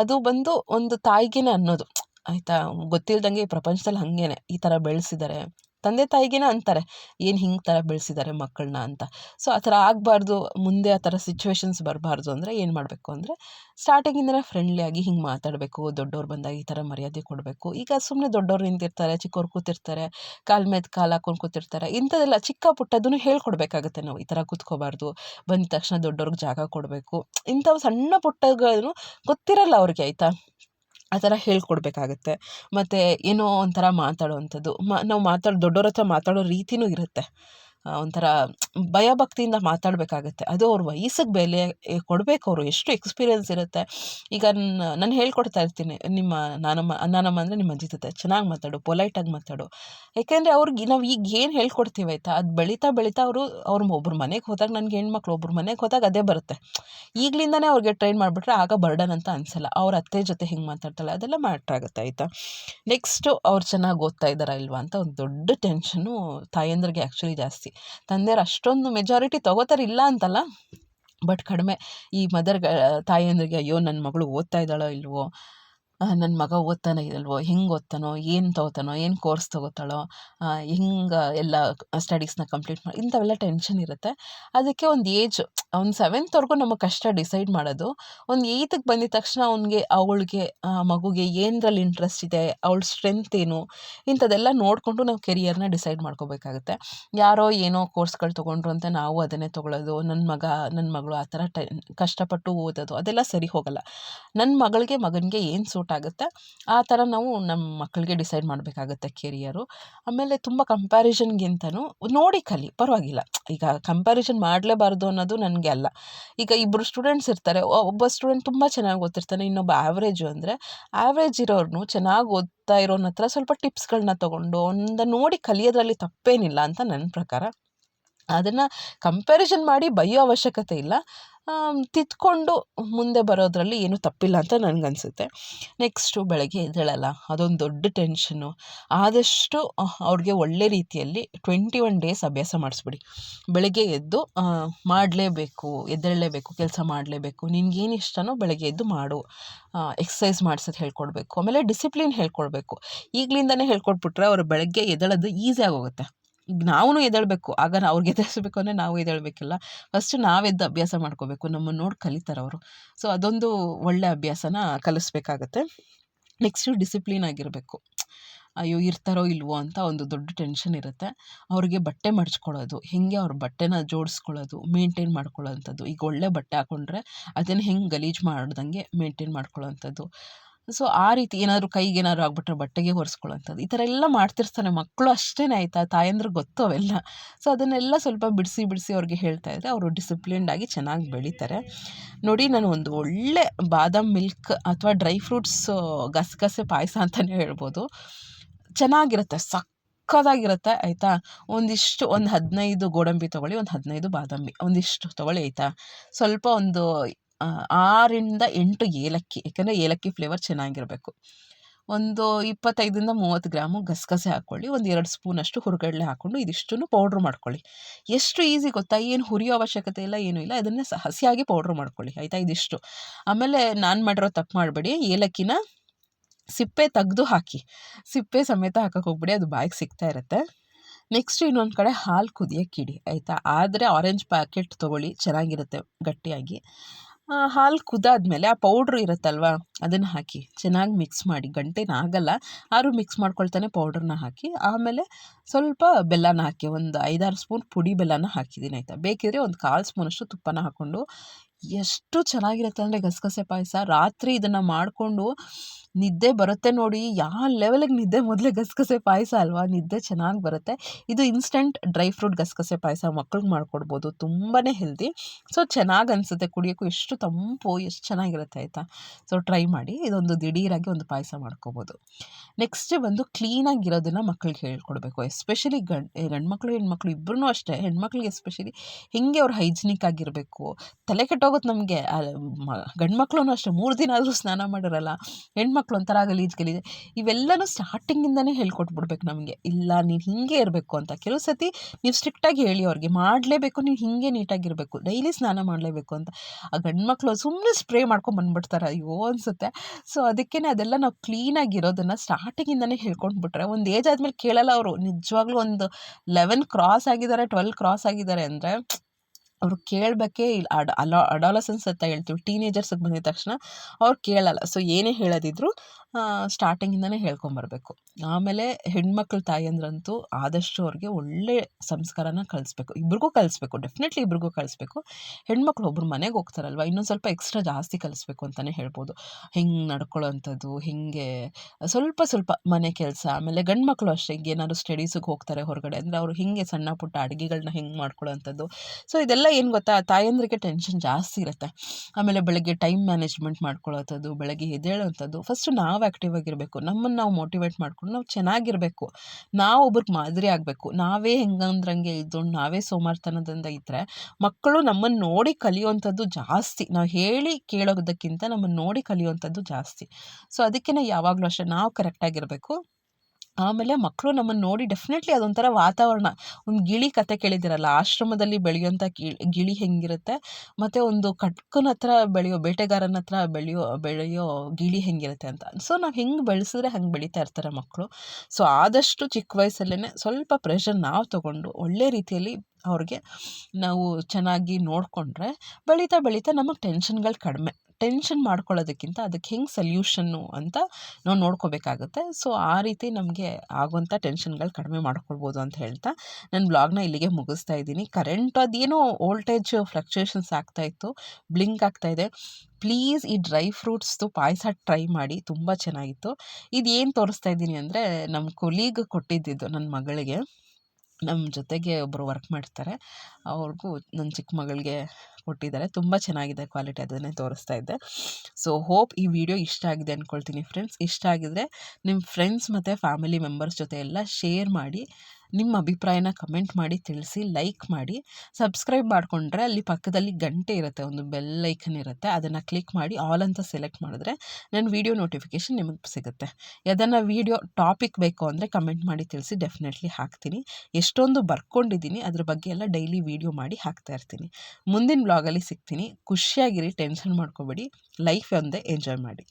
ಅದು ಬಂದು ಒಂದು ತಾಯಿಗೆನೇ ಅನ್ನೋದು ಆಯಿತಾ? ಗೊತ್ತಿಲ್ದಂಗೆ ಈ ಪ್ರಪಂಚದಲ್ಲಿ ಹಾಗೇನೆ. ಈ ಥರ ಬೆಳೆಸಿದ್ದಾರೆ ತಂದೆ ತಾಯಿಗೇನೆ ಅಂತಾರೆ, ಏನು ಹಿಂಗೆ ಥರ ಬೆಳೆಸಿದ್ದಾರೆ ಮಕ್ಕಳನ್ನ ಅಂತ? ಸೊ, ಆ ಥರ ಆಗಬಾರ್ದು. ಮುಂದೆ ಆ ಥರ ಸಿಚುವೇಶನ್ಸ್ ಬರಬಾರ್ದು ಅಂದರೆ ಏನು ಮಾಡಬೇಕು ಅಂದರೆ, ಸ್ಟಾರ್ಟಿಂಗಿಂದನೇ ಫ್ರೆಂಡ್ಲಿಯಾಗಿ ಹಿಂಗೆ ಮಾತಾಡಬೇಕು. ದೊಡ್ಡವ್ರು ಬಂದಾಗ ಈ ಥರ ಮರ್ಯಾದೆ ಕೊಡಬೇಕು. ಈಗ ಸುಮ್ಮನೆ ದೊಡ್ಡವ್ರು ನಿಂತಿರ್ತಾರೆ ಚಿಕ್ಕವ್ರು ಕೂತಿರ್ತಾರೆ, ಕಾಲ ಮೇಲೆ ಕಾಲು ಹಾಕೊಂಡು ಕೂತಿರ್ತಾರೆ. ಇಂಥದೆಲ್ಲ ಚಿಕ್ಕ ಪುಟ್ಟದನ್ನು ಹೇಳ್ಕೊಡ್ಬೇಕಾಗುತ್ತೆ ನಾವು. ಈ ಥರ ಕೂತ್ಕೋಬಾರ್ದು. ಬಂದ ತಕ್ಷಣ ದೊಡ್ಡವ್ರಿಗೆ ಜಾಗ ಕೊಡಬೇಕು. ಇಂಥವು ಸಣ್ಣ ಪುಟ್ಟಗಳನ್ನು ಗೊತ್ತಿರಲ್ಲ ಅವ್ರಿಗೆ, ಆಯಿತಾ? ಆ ಥರ ಹೇಳ್ಕೊಡ್ಬೇಕಾಗತ್ತೆ. ಮತ್ತು ಏನೋ ಒಂಥರ ಮಾತಾಡೋವಂಥದ್ದು. ಮ, ನಾವು ಮಾತಾಡಿ ದೊಡ್ಡವ್ರ ಹತ್ರ ಮಾತಾಡೋ ರೀತಿಯೂ ಇರುತ್ತೆ. ಒಂಥರ ಭಯಭಕ್ತಿಯಿಂದ ಮಾತಾಡಬೇಕಾಗತ್ತೆ. ಅದು ಅವ್ರ ವಯಸ್ಸಿಗೆ ಬೆಲೆ ಕೊಡಬೇಕು ಅವರು, ಎಷ್ಟು ಎಕ್ಸ್ಪೀರಿಯನ್ಸ್ ಇರುತ್ತೆ. ಈಗ ನಾನು ಹೇಳ್ಕೊಡ್ತಾ ಇರ್ತೀನಿ, ನಿಮ್ಮ ನಾನಮ್ಮ ನಾನಮ್ಮ ಅಂದರೆ ನಿಮ್ಮ ಅಜ್ಜಿ ಜೊತೆ ಚೆನ್ನಾಗಿ ಮಾತಾಡು ಪೊಲೈಟಾಗಿ ಮಾತಾಡು. ಯಾಕೆಂದರೆ ಅವ್ರಿಗೆ ನಾವು ಈಗ ಏನು ಹೇಳ್ಕೊಡ್ತೀವಿ ಆಯಿತಾ, ಅದು ಬೆಳೀತಾ ಬೆಳೀತಾ ಅವರು, ಅವ್ರ ಒಬ್ರು ಮನೆಗೆ ಹೋದಾಗ ನನಗೆ ಹೆಣ್ಮಕ್ಳು, ಒಬ್ರು ಮನೆಗೆ ಹೋದಾಗ ಅದೇ ಬರುತ್ತೆ. ಈಗಲಿಂದನೇ ಅವ್ರಿಗೆ ಟ್ರೈನ್ ಮಾಡಿಬಿಟ್ರೆ ಆಗ ಬರ್ಡನ್ ಅಂತ ಅನಿಸಲ್ಲ. ಅವ್ರ ಅತ್ತೆ ಜೊತೆ ಹೆಂಗೆ ಮಾತಾಡ್ತಾಳೆ, ಅದೆಲ್ಲ ಮ್ಯಾಟ್ರ್ ಆಗುತ್ತೆ ಆಯಿತಾ. ನೆಕ್ಸ್ಟು ಅವ್ರು ಚೆನ್ನಾಗಿ ಓದ್ತಾ ಇದ್ದಾರಾ ಇಲ್ವಾ ಅಂತ ಒಂದು ದೊಡ್ಡ ಟೆನ್ಷನು ತಾಯಂದ್ರಿಗೆ ಆ್ಯಕ್ಚುಲಿ ಜಾಸ್ತಿ. ತಂದೆಯರು ಅಷ್ಟೊಂದು ಮೆಜಾರಿಟಿ ತೊಗೋತಾರೆ ಇಲ್ಲ ಅಂತಲ್ಲ. ಬಟ್ ಕಡಿಮೆ ಈ ಮದರ್ಗ ತಾಯಂದ್ರಿಗೆ ಅಯ್ಯೋ ನನ್ನ ಮಗಳು ಓದ್ತಾ ಇದ್ದಾಳೋ ಇಲ್ವೋ ನನ್ನ ಮಗ ಓದ್ತಾನೆ ಇಲ್ವೋ, ಹೆಂಗೆ ಓದ್ತಾನೋ, ಏನು ತಗೋತಾನೋ, ಏನು ಕೋರ್ಸ್ ತಗೋತಾಳೋ ಹೆಂಗೆ ಎಲ್ಲ ಸ್ಟಡೀಸ್ನ ಕಂಪ್ಲೀಟ್ ಮಾಡಿ, ಇಂಥವೆಲ್ಲ ಟೆನ್ಷನ್ ಇರುತ್ತೆ. ಅದಕ್ಕೆ ಒಂದು ಏಜ್ ಅವ್ನು ಸೆವೆಂತ್ವರೆಗೂ ನಮಗೆ ಕಷ್ಟ ಡಿಸೈಡ್ ಮಾಡೋದು. ಒಂದು ಏಯ್ತಿಗೆ ಬಂದಿದ ತಕ್ಷಣ ಅವನಿಗೆ, ಅವಳಿಗೆ, ಆ, ಮಗುಗೆ ಏನರಲ್ಲಿ ಇಂಟ್ರೆಸ್ಟ್ ಇದೆ, ಅವಳ ಸ್ಟ್ರೆಂತ್ ಏನು, ಇಂಥದ್ದೆಲ್ಲ ನೋಡಿಕೊಂಡು ನಾವು ಕೆರಿಯರ್ನ ಡಿಸೈಡ್ ಮಾಡ್ಕೋಬೇಕಾಗುತ್ತೆ. ಯಾರೋ ಏನೋ ಕೋರ್ಸ್ಗಳು ತೊಗೊಂಡ್ರು ಅಂತ ನಾವು ಅದನ್ನೇ ತೊಗೊಳ್ಳೋದು ನನ್ನ ಮಗ ನನ್ನ ಮಗಳು ಆ ಥರ ಟೆ, ಕಷ್ಟಪಟ್ಟು ಓದೋದು, ಅದೆಲ್ಲ ಸರಿ ಹೋಗಲ್ಲ. ನನ್ನ ಮಗಳಿಗೆ ಮಗನಿಗೆ ಏನು ಸೂಟ್ ಆಗುತ್ತೆ ಆ ಥರ ನಾವು ನಮ್ಮ ಮಕ್ಕಳಿಗೆ ಡಿಸೈಡ್ ಮಾಡಬೇಕಾಗುತ್ತೆ ಕೆರಿಯರು. ಆಮೇಲೆ ತುಂಬ ಕಂಪ್ಯಾರಿಸನ್ಗಿಂತನೂ ನೋಡಿ ಕಲಿ, ಪರವಾಗಿಲ್ಲ. ಈಗ ಕಂಪ್ಯಾರಿಸನ್ ಮಾಡಲೇಬಾರ್ದು ಅನ್ನೋದು ನನಗೆ ಅಲ್ಲ. ಈಗ ಇಬ್ಬರು ಸ್ಟೂಡೆಂಟ್ಸ್ ಇರ್ತಾರೆ ಒಬ್ಬ ಸ್ಟೂಡೆಂಟ್ ತುಂಬ ಚೆನ್ನಾಗಿ ಓದ್ತಿರ್ತಾನೆ, ಇನ್ನೊಬ್ಬ ಆ್ಯಾವ್ರೇಜು ಅಂದರೆ ಆ್ಯಾವ್ರೇಜ್ ಇರೋರನ್ನು ಚೆನ್ನಾಗಿ ಓದ್ತಾ ಇರೋನ ಹತ್ರ ಸ್ವಲ್ಪ ಟಿಪ್ಸ್ಗಳನ್ನ ತೊಗೊಂಡು ಒಂದು ನೋಡಿ ಕಲಿಯೋದ್ರಲ್ಲಿ ತಪ್ಪೇನಿಲ್ಲ ಅಂತ ನನ್ನ ಪ್ರಕಾರ. ಅದನ್ನು ಕಂಪ್ಯಾರಿಸನ್ ಮಾಡಿ ಬೈಯೋ ಅವಶ್ಯಕತೆ ಇಲ್ಲ. ತಿದ್ದುಕೊಂಡು ಮುಂದೆ ಬರೋದರಲ್ಲಿ ಏನೂ ತಪ್ಪಿಲ್ಲ ಅಂತ ನನಗನ್ಸುತ್ತೆ. ನೆಕ್ಸ್ಟು ಬೆಳಗ್ಗೆ ಎದ್ದೇಳಲ್ಲ, ಅದೊಂದು ದೊಡ್ಡ ಟೆನ್ಷನ್ನು ಆದಷ್ಟು ಅವ್ರಿಗೆ ಒಳ್ಳೆ ರೀತಿಯಲ್ಲಿ ಟ್ವೆಂಟಿ ಒನ್ ಡೇಸ್ ಅಭ್ಯಾಸ ಮಾಡಿಸ್ಬಿಡಿ. ಬೆಳಗ್ಗೆ ಎದ್ದು ಮಾಡಲೇಬೇಕು, ಎದ್ದೇಳಲೇಬೇಕು, ಕೆಲಸ ಮಾಡಲೇಬೇಕು. ನಿನಗೇನು ಇಷ್ಟನೋ ಬೆಳಗ್ಗೆ ಎದ್ದು ಮಾಡು. ಎಕ್ಸಸೈಸ್ ಮಾಡ್ಸೋದು ಹೇಳ್ಕೊಡ್ಬೇಕು. ಆಮೇಲೆ ಡಿಸಿಪ್ಲಿನ್ ಹೇಳ್ಕೊಡ್ಬೇಕು. ಈಗಲಿಂದನೇ ಹೇಳ್ಕೊಟ್ಬಿಟ್ರೆ ಅವರು ಬೆಳಗ್ಗೆ ಎದ್ದೇಳೋದು ಈಸಿ ಆಗೋಗುತ್ತೆ. ಈಗ ನಾವೂ ಎದ್ದೇಳಬೇಕು. ಆಗ ಅವ್ರಿಗೆ ಎದ್ದೇಳಿಸ್ಬೇಕು ಅಂದರೆ ನಾವು ಎದ್ದೇಳ್ಬೇಕಿಲ್ಲ. ಫಸ್ಟ್ ನಾವೆದ್ದು ಅಭ್ಯಾಸ ಮಾಡ್ಕೋಬೇಕು. ನಮ್ಮನ್ನು ನೋಡಿ ಕಲಿತಾರೆ ಅವರು. ಸೊ ಅದೊಂದು ಒಳ್ಳೆ ಅಭ್ಯಾಸನ ಕಲಿಸ್ಬೇಕಾಗತ್ತೆ. ನೆಕ್ಸ್ಟು ಡಿಸಿಪ್ಲಿನ್ ಆಗಿರಬೇಕು. ಅಯ್ಯೋ, ಇರ್ತಾರೋ ಇಲ್ವೋ ಅಂತ ಒಂದು ದೊಡ್ಡ ಟೆನ್ಷನ್ ಇರುತ್ತೆ. ಅವ್ರಿಗೆ ಬಟ್ಟೆ ಮಡ್ಚ್ಕೊಳ್ಳೋದು, ಹೇಗೆ ಅವ್ರ ಬಟ್ಟೆನ ಜೋಡಿಸ್ಕೊಳ್ಳೋದು ಮೇಂಟೈನ್ ಮಾಡ್ಕೊಳ್ಳೋವಂಥದ್ದು ಈಗ ಒಳ್ಳೆ ಬಟ್ಟೆ ಹಾಕ್ಕೊಂಡ್ರೆ ಅದನ್ನು ಹೆಂಗೆ ಗಲೀಜು ಮಾಡ್ದಂಗೆ ಮೇಂಟೈನ್ ಮಾಡ್ಕೊಳ್ಳೋವಂಥದ್ದು ಸೊ, ಆ ರೀತಿ ಏನಾದರೂ ಕೈಗೆ ಏನಾದ್ರು ಆಗ್ಬಿಟ್ರೆ ಬಟ್ಟೆಗೆ ಒರೆಸ್ಕೊಳ್ಳೋಂಥದ್ದು ಈ ಥರ ಎಲ್ಲ ಮಾಡ್ತಿರ್ತಾನೆ ಮಕ್ಕಳು ಅಷ್ಟೇ ಆಯಿತಾ? ತಾಯಂದ್ರೆ ಗೊತ್ತು ಅವೆಲ್ಲ. ಸೊ, ಅದನ್ನೆಲ್ಲ ಸ್ವಲ್ಪ ಬಿಡಿಸಿ ಬಿಡಿಸಿ ಅವ್ರಿಗೆ ಹೇಳ್ತಾ ಇದ್ದರೆ ಅವರು ಡಿಸಿಪ್ಲಿನ್ಡ್ ಆಗಿ ಚೆನ್ನಾಗಿ ಬೆಳೀತಾರೆ. ನೋಡಿ, ನಾನು ಒಂದು ಒಳ್ಳೆ ಬಾದಾಮ್ ಮಿಲ್ಕ್ ಅಥವಾ ಡ್ರೈ ಫ್ರೂಟ್ಸ್ ಗಸಗಸೆ ಪಾಯಸ ಅಂತಲೇ ಹೇಳ್ಬೋದು. ಚೆನ್ನಾಗಿರುತ್ತೆ ಸಕ್ಕತ್ತಾಗಿರುತ್ತೆ ಆಯಿತಾ? ಒಂದಿಷ್ಟು, ಒಂದು ಹದಿನೈದು ಗೋಡಂಬಿ ತೊಗೊಳ್ಳಿ, ಒಂದು ಹದಿನೈದು ಬಾದಾಮಿ, ಒಂದಿಷ್ಟು ತೊಗೊಳ್ಳಿ, ಆಯಿತಾ? ಸ್ವಲ್ಪ ಒಂದು ಆರರಿಂದ ಎಂಟು ಏಲಕ್ಕಿ, ಯಾಕಂದರೆ ಏಲಕ್ಕಿ ಫ್ಲೇವರ್ ಚೆನ್ನಾಗಿರಬೇಕು. ಒಂದು ಇಪ್ಪತ್ತೈದರಿಂದ ಮೂವತ್ತು ಗ್ರಾಮು ಗಸಗಸೆ ಹಾಕ್ಕೊಳ್ಳಿ, ಒಂದು ಎರಡು ಸ್ಪೂನಷ್ಟು ಹುರ್ಗಡ್ಲೆ ಹಾಕ್ಕೊಂಡು ಇದಿಷ್ಟನ್ನು ಪೌಡ್ರ್ ಮಾಡ್ಕೊಳ್ಳಿ. ಎಷ್ಟು ಈಸಿ ಗೊತ್ತಾ? ಏನು ಹುರಿಯೋ ಅವಶ್ಯಕತೆ ಇಲ್ಲ, ಏನೂ ಇಲ್ಲ. ಅದನ್ನು ಸ ಹಸಿಯಾಗಿ ಪೌಡ್ರ್ ಮಾಡ್ಕೊಳ್ಳಿ, ಆಯಿತಾ? ಇದಿಷ್ಟು. ಆಮೇಲೆ ನಾನು ಮಾಡಿರೋ ತಪ್ಪು ಮಾಡಬೇಡಿ. ಏಲಕ್ಕಿನ ಸಿಪ್ಪೆ ತೆಗ್ದು ಹಾಕಿ, ಸಿಪ್ಪೆ ಸಮೇತ ಹಾಕಕ್ಕೆ ಹೋಗ್ಬಿಡಿ, ಅದು ಬಾಯಿಗೆ ಸಿಗ್ತಾ ಇರುತ್ತೆ. ನೆಕ್ಸ್ಟ್ ಇನ್ನೊಂದು ಕಡೆ ಹಾಲು ಕುದಿಯೋಕೆ ಇಡಿ, ಆಯಿತಾ? ಆದರೆ ಆರೆಂಜ್ ಪ್ಯಾಕೆಟ್ ತೊಗೊಳ್ಳಿ, ಚೆನ್ನಾಗಿರುತ್ತೆ ಗಟ್ಟಿಯಾಗಿ. ಹಾಲು ಕುದಾದ್ಮೇಲೆ ಆ ಪೌಡ್ರ್ ಇರುತ್ತಲ್ವ, ಅದನ್ನು ಹಾಕಿ. ಚೆನ್ನಾಗಿ ಮಿಕ್ಸ್ ಮಾಡಿ. ಗಂಟೆನ ಆಗಲ್ಲ. ಆದರೂ ಮಿಕ್ಸ್ ಮಾಡ್ಕೊಳ್ತಾನೆ ಪೌಡ್ರನ್ನ ಹಾಕಿ. ಆಮೇಲೆ ಸ್ವಲ್ಪ ಬೆಲ್ಲನ ಹಾಕಿ. ಒಂದು ಐದಾರು ಸ್ಪೂನ್ ಪುಡಿ ಬೆಲ್ಲನ ಹಾಕಿದ್ದೀನಿ, ಆಯಿತಾ? ಬೇಕಿದ್ರೆ ಒಂದು ಕಾಲು ಸ್ಪೂನಷ್ಟು ತುಪ್ಪನ ಹಾಕ್ಕೊಂಡು ಎಷ್ಟು ಚೆನ್ನಾಗಿರುತ್ತೆ ಅಂದರೆ ಗಸಗಸೆ ಪಾಯಸ. ರಾತ್ರಿ ಇದನ್ನು ಮಾಡಿಕೊಂಡು ನಿದ್ದೆ ಬರುತ್ತೆ ನೋಡಿ. ಯಾವ ಲೆವೆಲಿಗೆ ನಿದ್ದೆ ಮೊದಲೇ ಗಸಗಸೆ ಪಾಯಸ ಅಲ್ವಾ? ನಿದ್ದೆ ಚೆನ್ನಾಗಿ ಬರುತ್ತೆ. ಇದು ಇನ್ಸ್ಟೆಂಟ್ ಡ್ರೈ ಫ್ರೂಟ್ ಗಸಗಸೆ ಪಾಯಸ ಮಕ್ಳಿಗೆ ಮಾಡ್ಕೊಡ್ಬೋದು. ತುಂಬಾ ಹೆಲ್ದಿ ಸೊ ಚೆನ್ನಾಗಿ ಅನಿಸುತ್ತೆ ಕುಡಿಯೋಕ್ಕೂ ಎಷ್ಟು ತಂಪು, ಎಷ್ಟು ಚೆನ್ನಾಗಿರುತ್ತೆ ಆಯಿತಾ? ಸೊ ಟ್ರೈ ಮಾಡಿ. ಇದೊಂದು ದಿಢೀರಾಗಿ ಒಂದು ಪಾಯಸ ಮಾಡ್ಕೋಬೋದು. ನೆಕ್ಸ್ಟ್ ಬಂದು ಕ್ಲೀನಾಗಿರೋದನ್ನು ಮಕ್ಳಿಗೆ ಹೇಳ್ಕೊಡ್ಬೇಕು. ಎಸ್ಪೆಷಲಿ ಗಂಡು ಗಂಡ್ಮಕ್ಳು, ಹೆಣ್ಮಕ್ಳು ಇಬ್ಬರೂ ಅಷ್ಟೇ. ಹೆಣ್ಮಕ್ಳಿಗೆ ಎಸ್ಪೆಷಲಿ ಹೇಗೆ ಅವ್ರು ಹೈಜಿನಿಕ್ ಆಗಿರಬೇಕು? ತಲೆ ಕೆಟ್ಟೋಗುತ್ತೆ ನಮಗೆ. ಗಂಡು ಮಕ್ಕಳು ಅಷ್ಟೇ. ಮೂರು ದಿನ ಆದರೂ ಸ್ನಾನ ಮಾಡಿರಲ್ಲ. ಹೆಣ್ಮಕ್ಳು ಒಂಥರ ಗಲೀಜು ಗಲೀಜು ಇವೆಲ್ಲನೂ ಸ್ಟಾರ್ಟಿಂಗಿಂದನೇ ಹೇಳ್ಕೊಟ್ಬಿಡ್ಬೇಕು ನಮಗೆ. ಇಲ್ಲ, ನೀನು ಹೀಗೆ ಇರಬೇಕು ಅಂತ. ಕೆಲವು ಸತಿ ನೀವು ಸ್ಟ್ರಿಕ್ಟಾಗಿ ಹೇಳಿ ಅವ್ರಿಗೆ, ಮಾಡಲೇಬೇಕು, ನೀವು ಹೀಗೆ ನೀಟಾಗಿರಬೇಕು. ಡೈಲಿ ಸ್ನಾನ ಮಾಡಲೇಬೇಕು ಅಂತ. ಆ ಗಂಡು ಮಕ್ಕಳು ಸುಮ್ಮನೆ ಸ್ಪ್ರೇ ಮಾಡ್ಕೊಂಡು ಬಂದುಬಿಡ್ತಾರೆ. ಅಯ್ಯೋ ಅನಿಸುತ್ತೆ. ಸೊ ಅದಕ್ಕೇ ಅದೆಲ್ಲ ನಾವು ಕ್ಲೀನಾಗಿರೋದನ್ನು ಸ್ಟಾರ್ಟಿಂಗಿಂದನೇ ಹೇಳ್ಕೊಂಡ್ಬಿಟ್ರೆ, ಒಂದು ಏಜ್ ಆದಮೇಲೆ ಕೇಳಲ್ಲ ಅವರು. ನಿಜವಾಗ್ಲೂ ಒಂದು ಲೆವೆನ್ ಕ್ರಾಸ್ ಆಗಿದ್ದಾರೆ ಟ್ವೆಲ್ ಕ್ರಾಸ್ ಆಗಿದ್ದಾರೆ ಅಂದರೆ ಅವರು ಕೇಳಬೇಕೇ ಇಲ್ಲ ಅಡ ಅಲಾ ಅಡಾಲಸೆನ್ಸ್ ಅಂತ ಹೇಳ್ತೀವಿ ಟೀನೇಜರ್ಸಿಗೆ ಬಂದಿದ ತಕ್ಷಣ ಅವ್ರು ಕೇಳಲ್ಲ. ಸೊ ಏನೇ ಹೇಳೋದಿದ್ರು ಸ್ಟಾರ್ಟಿಂಗಿಂದನೇ ಹೇಳ್ಕೊಂಬರ್ಬೇಕು. ಆಮೇಲೆ ಹೆಣ್ಮಕ್ಳ ತಾಯಿಯಂದ್ರಂತೂ ಆದಷ್ಟು ಅವ್ರಿಗೆ ಒಳ್ಳೆ ಸಂಸ್ಕಾರನ ಕಲಿಸ್ಬೇಕು ಇಬ್ರಿಗೂ ಕಲಿಸ್ಬೇಕು ಡೆಫಿನೆಟ್ಲಿ ಇಬ್ರಿಗೂ ಕಲಿಸ್ಬೇಕು ಹೆಣ್ಮಕ್ಳು ಒಬ್ರು ಮನೆಗೆ ಹೋಗ್ತಾರಲ್ವ, ಇನ್ನೊಂದು ಸ್ವಲ್ಪ ಎಕ್ಸ್ಟ್ರಾ ಜಾಸ್ತಿ ಕಲಿಸ್ಬೇಕು ಅಂತಲೇ ಹೇಳ್ಬೋದು. ಹೆಂಗೆ ನಡ್ಕೊಳ್ಳೋ ಅಂಥದ್ದು ಹೇಗೆ, ಸ್ವಲ್ಪ ಸ್ವಲ್ಪ ಮನೆ ಕೆಲಸ, ಆಮೇಲೆ ಗಂಡು ಮಕ್ಕಳು ಅಷ್ಟೇ, ಹಿಂಗೆ ಏನಾದ್ರು ಸ್ಟಡೀಸಿಗೆ ಹೋಗ್ತಾರೆ ಹೊರಗಡೆ, ಅಂದರೆ ಅವರು ಹಿಂಗೆ ಸಣ್ಣ ಪುಟ್ಟ ಅಡುಗೆಗಳನ್ನ ಹೆಂಗೆ ಮಾಡ್ಕೊಳ್ಳೋ ಅಂಥದ್ದು ಸೊ ಇದೆಲ್ಲ ಏನು ಗೊತ್ತಾ, ತಾಯಂದ್ರಿಗೆ ಟೆನ್ಷನ್ ಜಾಸ್ತಿ ಇರುತ್ತೆ. ಆಮೇಲೆ ಬೆಳಗ್ಗೆ ಟೈಮ್ ಮ್ಯಾನೇಜ್ಮೆಂಟ್ ಮಾಡ್ಕೊಳ್ಳೋಂಥದ್ದು ಬೆಳಗ್ಗೆ ಎದ್ದೇಳೋಂಥದ್ದು ಫಸ್ಟು ನಾವು ಆ್ಯಕ್ಟಿವ್ ಆಗಿರಬೇಕು. ನಮ್ಮನ್ನು ನಾವು ಮೋಟಿವೇಟ್ ಮಾಡ್ಕೊಂಡು ನಾವು ಚೆನ್ನಾಗಿರಬೇಕು. ನಾವು ಒಬ್ರಿಗೆ ಮಾದರಿ ಆಗಬೇಕು. ನಾವೇ ಹೆಂಗಂದ್ರಂಗೆ ಇದ್ದು ನಾವೇ ಸೋಮಾರ್ತನದಿಂದ ಇದ್ದರೆ ಮಕ್ಕಳು ನಮ್ಮನ್ನು ನೋಡಿ ಕಲಿಯುವಂಥದ್ದು ಜಾಸ್ತಿ. ನಾವು ಹೇಳಿ ಕೇಳೋದಕ್ಕಿಂತ ನಮ್ಮನ್ನು ನೋಡಿ ಕಲಿಯುವಂಥದ್ದು ಜಾಸ್ತಿ. ಸೊ ಅದಕ್ಕೆ ಯಾವಾಗಲೂ ಅಷ್ಟೇ. ನಾವು ಕರೆಕ್ಟಾಗಿರಬೇಕು ಆಮೇಲೆ ಮಕ್ಕಳು ನಮ್ಮನ್ನು ನೋಡಿ ಡೆಫಿನೆಟ್ಲಿ ಅದೊಂಥರ ವಾತಾವರಣ. ಒಂದು ಗಿಳಿ ಕತೆ ಕೇಳಿದ್ದೀರಲ್ಲ, ಆಶ್ರಮದಲ್ಲಿ ಬೆಳೆಯುವಂಥ ಗಿಳಿ ಗಿಳಿ ಹೆಂಗಿರುತ್ತೆ? ಮತ್ತು ಒಂದು ಕಟ್ಕನ ಹತ್ರ ಬೆಳೆಯೋ, ಬೇಟೆಗಾರನ ಹತ್ರ ಬೆಳೆಯೋ ಬೆಳೆಯೋ ಗಿಳಿ ಹೆಂಗಿರುತ್ತೆ ಅಂತ. ಸೊ ನಾವು ಹೆಂಗೆ ಬೆಳೆಸಿದ್ರೆ ಹಂಗೆ ಬೆಳೀತಾ ಇರ್ತಾರೆ ಮಕ್ಕಳು ಸೊ ಆದಷ್ಟು ಚಿಕ್ಕ ವಯಸ್ಸಲ್ಲೇ ಸ್ವಲ್ಪ ಪ್ರೆಷರ್ ನಾವು ತಗೊಂಡು ಒಳ್ಳೆ ರೀತಿಯಲ್ಲಿ ಅವ್ರಿಗೆ ನಾವು ಚೆನ್ನಾಗಿ ನೋಡಿಕೊಂಡ್ರೆ ಬೆಳೀತಾ ಬೆಳೀತಾ ನಮಗೆ ಟೆನ್ಷನ್ಗಳು ಕಡಿಮೆ. ಟೆನ್ಷನ್ ಮಾಡ್ಕೊಳ್ಳೋದಕ್ಕಿಂತ ಅದಕ್ಕೆ ಹೆಂಗೆ ಸಲ್ಯೂಷನ್ನು ಅಂತ ನಾವು ನೋಡ್ಕೋಬೇಕಾಗುತ್ತೆ. ಸೊ, ಆ ರೀತಿ ನಮಗೆ ಆಗುವಂಥ ಟೆನ್ಷನ್ಗಳು ಕಡಿಮೆ ಮಾಡ್ಕೊಳ್ಬೋದು ಅಂತ ಹೇಳ್ತಾ ನನ್ನ ಬ್ಲಾಗ್ನ ಇಲ್ಲಿಗೆ ಮುಗಿಸ್ತಾ ಇದ್ದೀನಿ. ಕರೆಂಟ್ ಅದೇನೋ ವೋಲ್ಟೇಜ್ ಫ್ಲಕ್ಚುಯೇಷನ್ಸ್ ಆಗ್ತಾಯಿತ್ತು ಬ್ಲಿಂಕ್ ಇದೆ. ಪ್ಲೀಸ್ ಈ ಡ್ರೈ ಫ್ರೂಟ್ಸ್ದು ಪಾಯಸ ಟ್ರೈ ಮಾಡಿ, ತುಂಬ ಚೆನ್ನಾಗಿತ್ತು. ಇದು ಏನು ತೋರಿಸ್ತಾ ಇದ್ದೀನಿ ಅಂದರೆ ನಮ್ಮ ಕೊಲೀಗ್ ಕೊಟ್ಟಿದ್ದಿದ್ದು ನನ್ನ ಮಗಳಿಗೆ. ನಮ್ಮ ಜೊತೆಗೆ ಒಬ್ಬರು ವರ್ಕ್ ಮಾಡ್ತಾರೆ. ಅವ್ರಿಗೂ ನನ್ನ ಚಿಕ್ಕ ಮಗಳಿಗೆ ಕೊಟ್ಟಿದ್ದಾರೆ. ತುಂಬ ಚೆನ್ನಾಗಿದೆ ಕ್ವಾಲಿಟಿ ಅದನ್ನೇ ತೋರಿಸ್ತಾ ಇದ್ದೆ. ಸೊ ಹೋಪ್ ಈ ವಿಡಿಯೋ ಇಷ್ಟ ಆಗಿದೆ ಅಂದ್ಕೊಳ್ತೀನಿ ಫ್ರೆಂಡ್ಸ್ ಇಷ್ಟ ಆಗಿದ್ದರೆ ನಿಮ್ಮ ಫ್ರೆಂಡ್ಸ್ ಮತ್ತು ಫ್ಯಾಮಿಲಿ ಮೆಂಬರ್ಸ್ ಜೊತೆ ಎಲ್ಲ ಶೇರ್ ಮಾಡಿ. ನಿಮ್ಮ ಅಭಿಪ್ರಾಯನ ಕಮೆಂಟ್ ಮಾಡಿ ತಿಳಿಸಿ ಲೈಕ್ ಮಾಡಿ ಸಬ್ಸ್ಕ್ರೈಬ್ ಮಾಡಿಕೊಂಡ್ರೆ ಅಲ್ಲಿ ಪಕ್ಕದಲ್ಲಿ ಗಂಟೆ ಇರುತ್ತೆ, ಒಂದು ಬೆಲ್ ಐಕನ್ ಇರುತ್ತೆ. ಅದನ್ನು ಕ್ಲಿಕ್ ಮಾಡಿ ಆಲ್ ಅಂತ ಸೆಲೆಕ್ಟ್ ಮಾಡಿದ್ರೆ ನನ್ನ ವೀಡಿಯೋ ನೋಟಿಫಿಕೇಷನ್ ನಿಮಗೆ ಸಿಗುತ್ತೆ. ಯಾವ್ದನ್ನ ವೀಡಿಯೋ ಟಾಪಿಕ್ ಬೇಕು ಅಂದರೆ ಕಮೆಂಟ್ ಮಾಡಿ ತಿಳಿಸಿ ಡೆಫಿನೆಟ್ಲಿ ಹಾಕ್ತೀನಿ. ಎಷ್ಟೊಂದು ಬರ್ಕೊಂಡಿದ್ದೀನಿ, ಅದ್ರ ಬಗ್ಗೆ ಎಲ್ಲ ಡೈಲಿ ವೀಡಿಯೋ ಮಾಡಿ ಹಾಕ್ತಾ ಇರ್ತೀನಿ. ಮುಂದಿನ ಬ್ಲಾಗಲ್ಲಿ ಸಿಗ್ತೀನಿ. ಖುಷಿಯಾಗಿರಿ ಟೆನ್ಷನ್ ಮಾಡ್ಕೋಬೇಡಿ. ಲೈಫ್ ಒಂದೇ ಎಂಜಾಯ್ ಮಾಡಿ.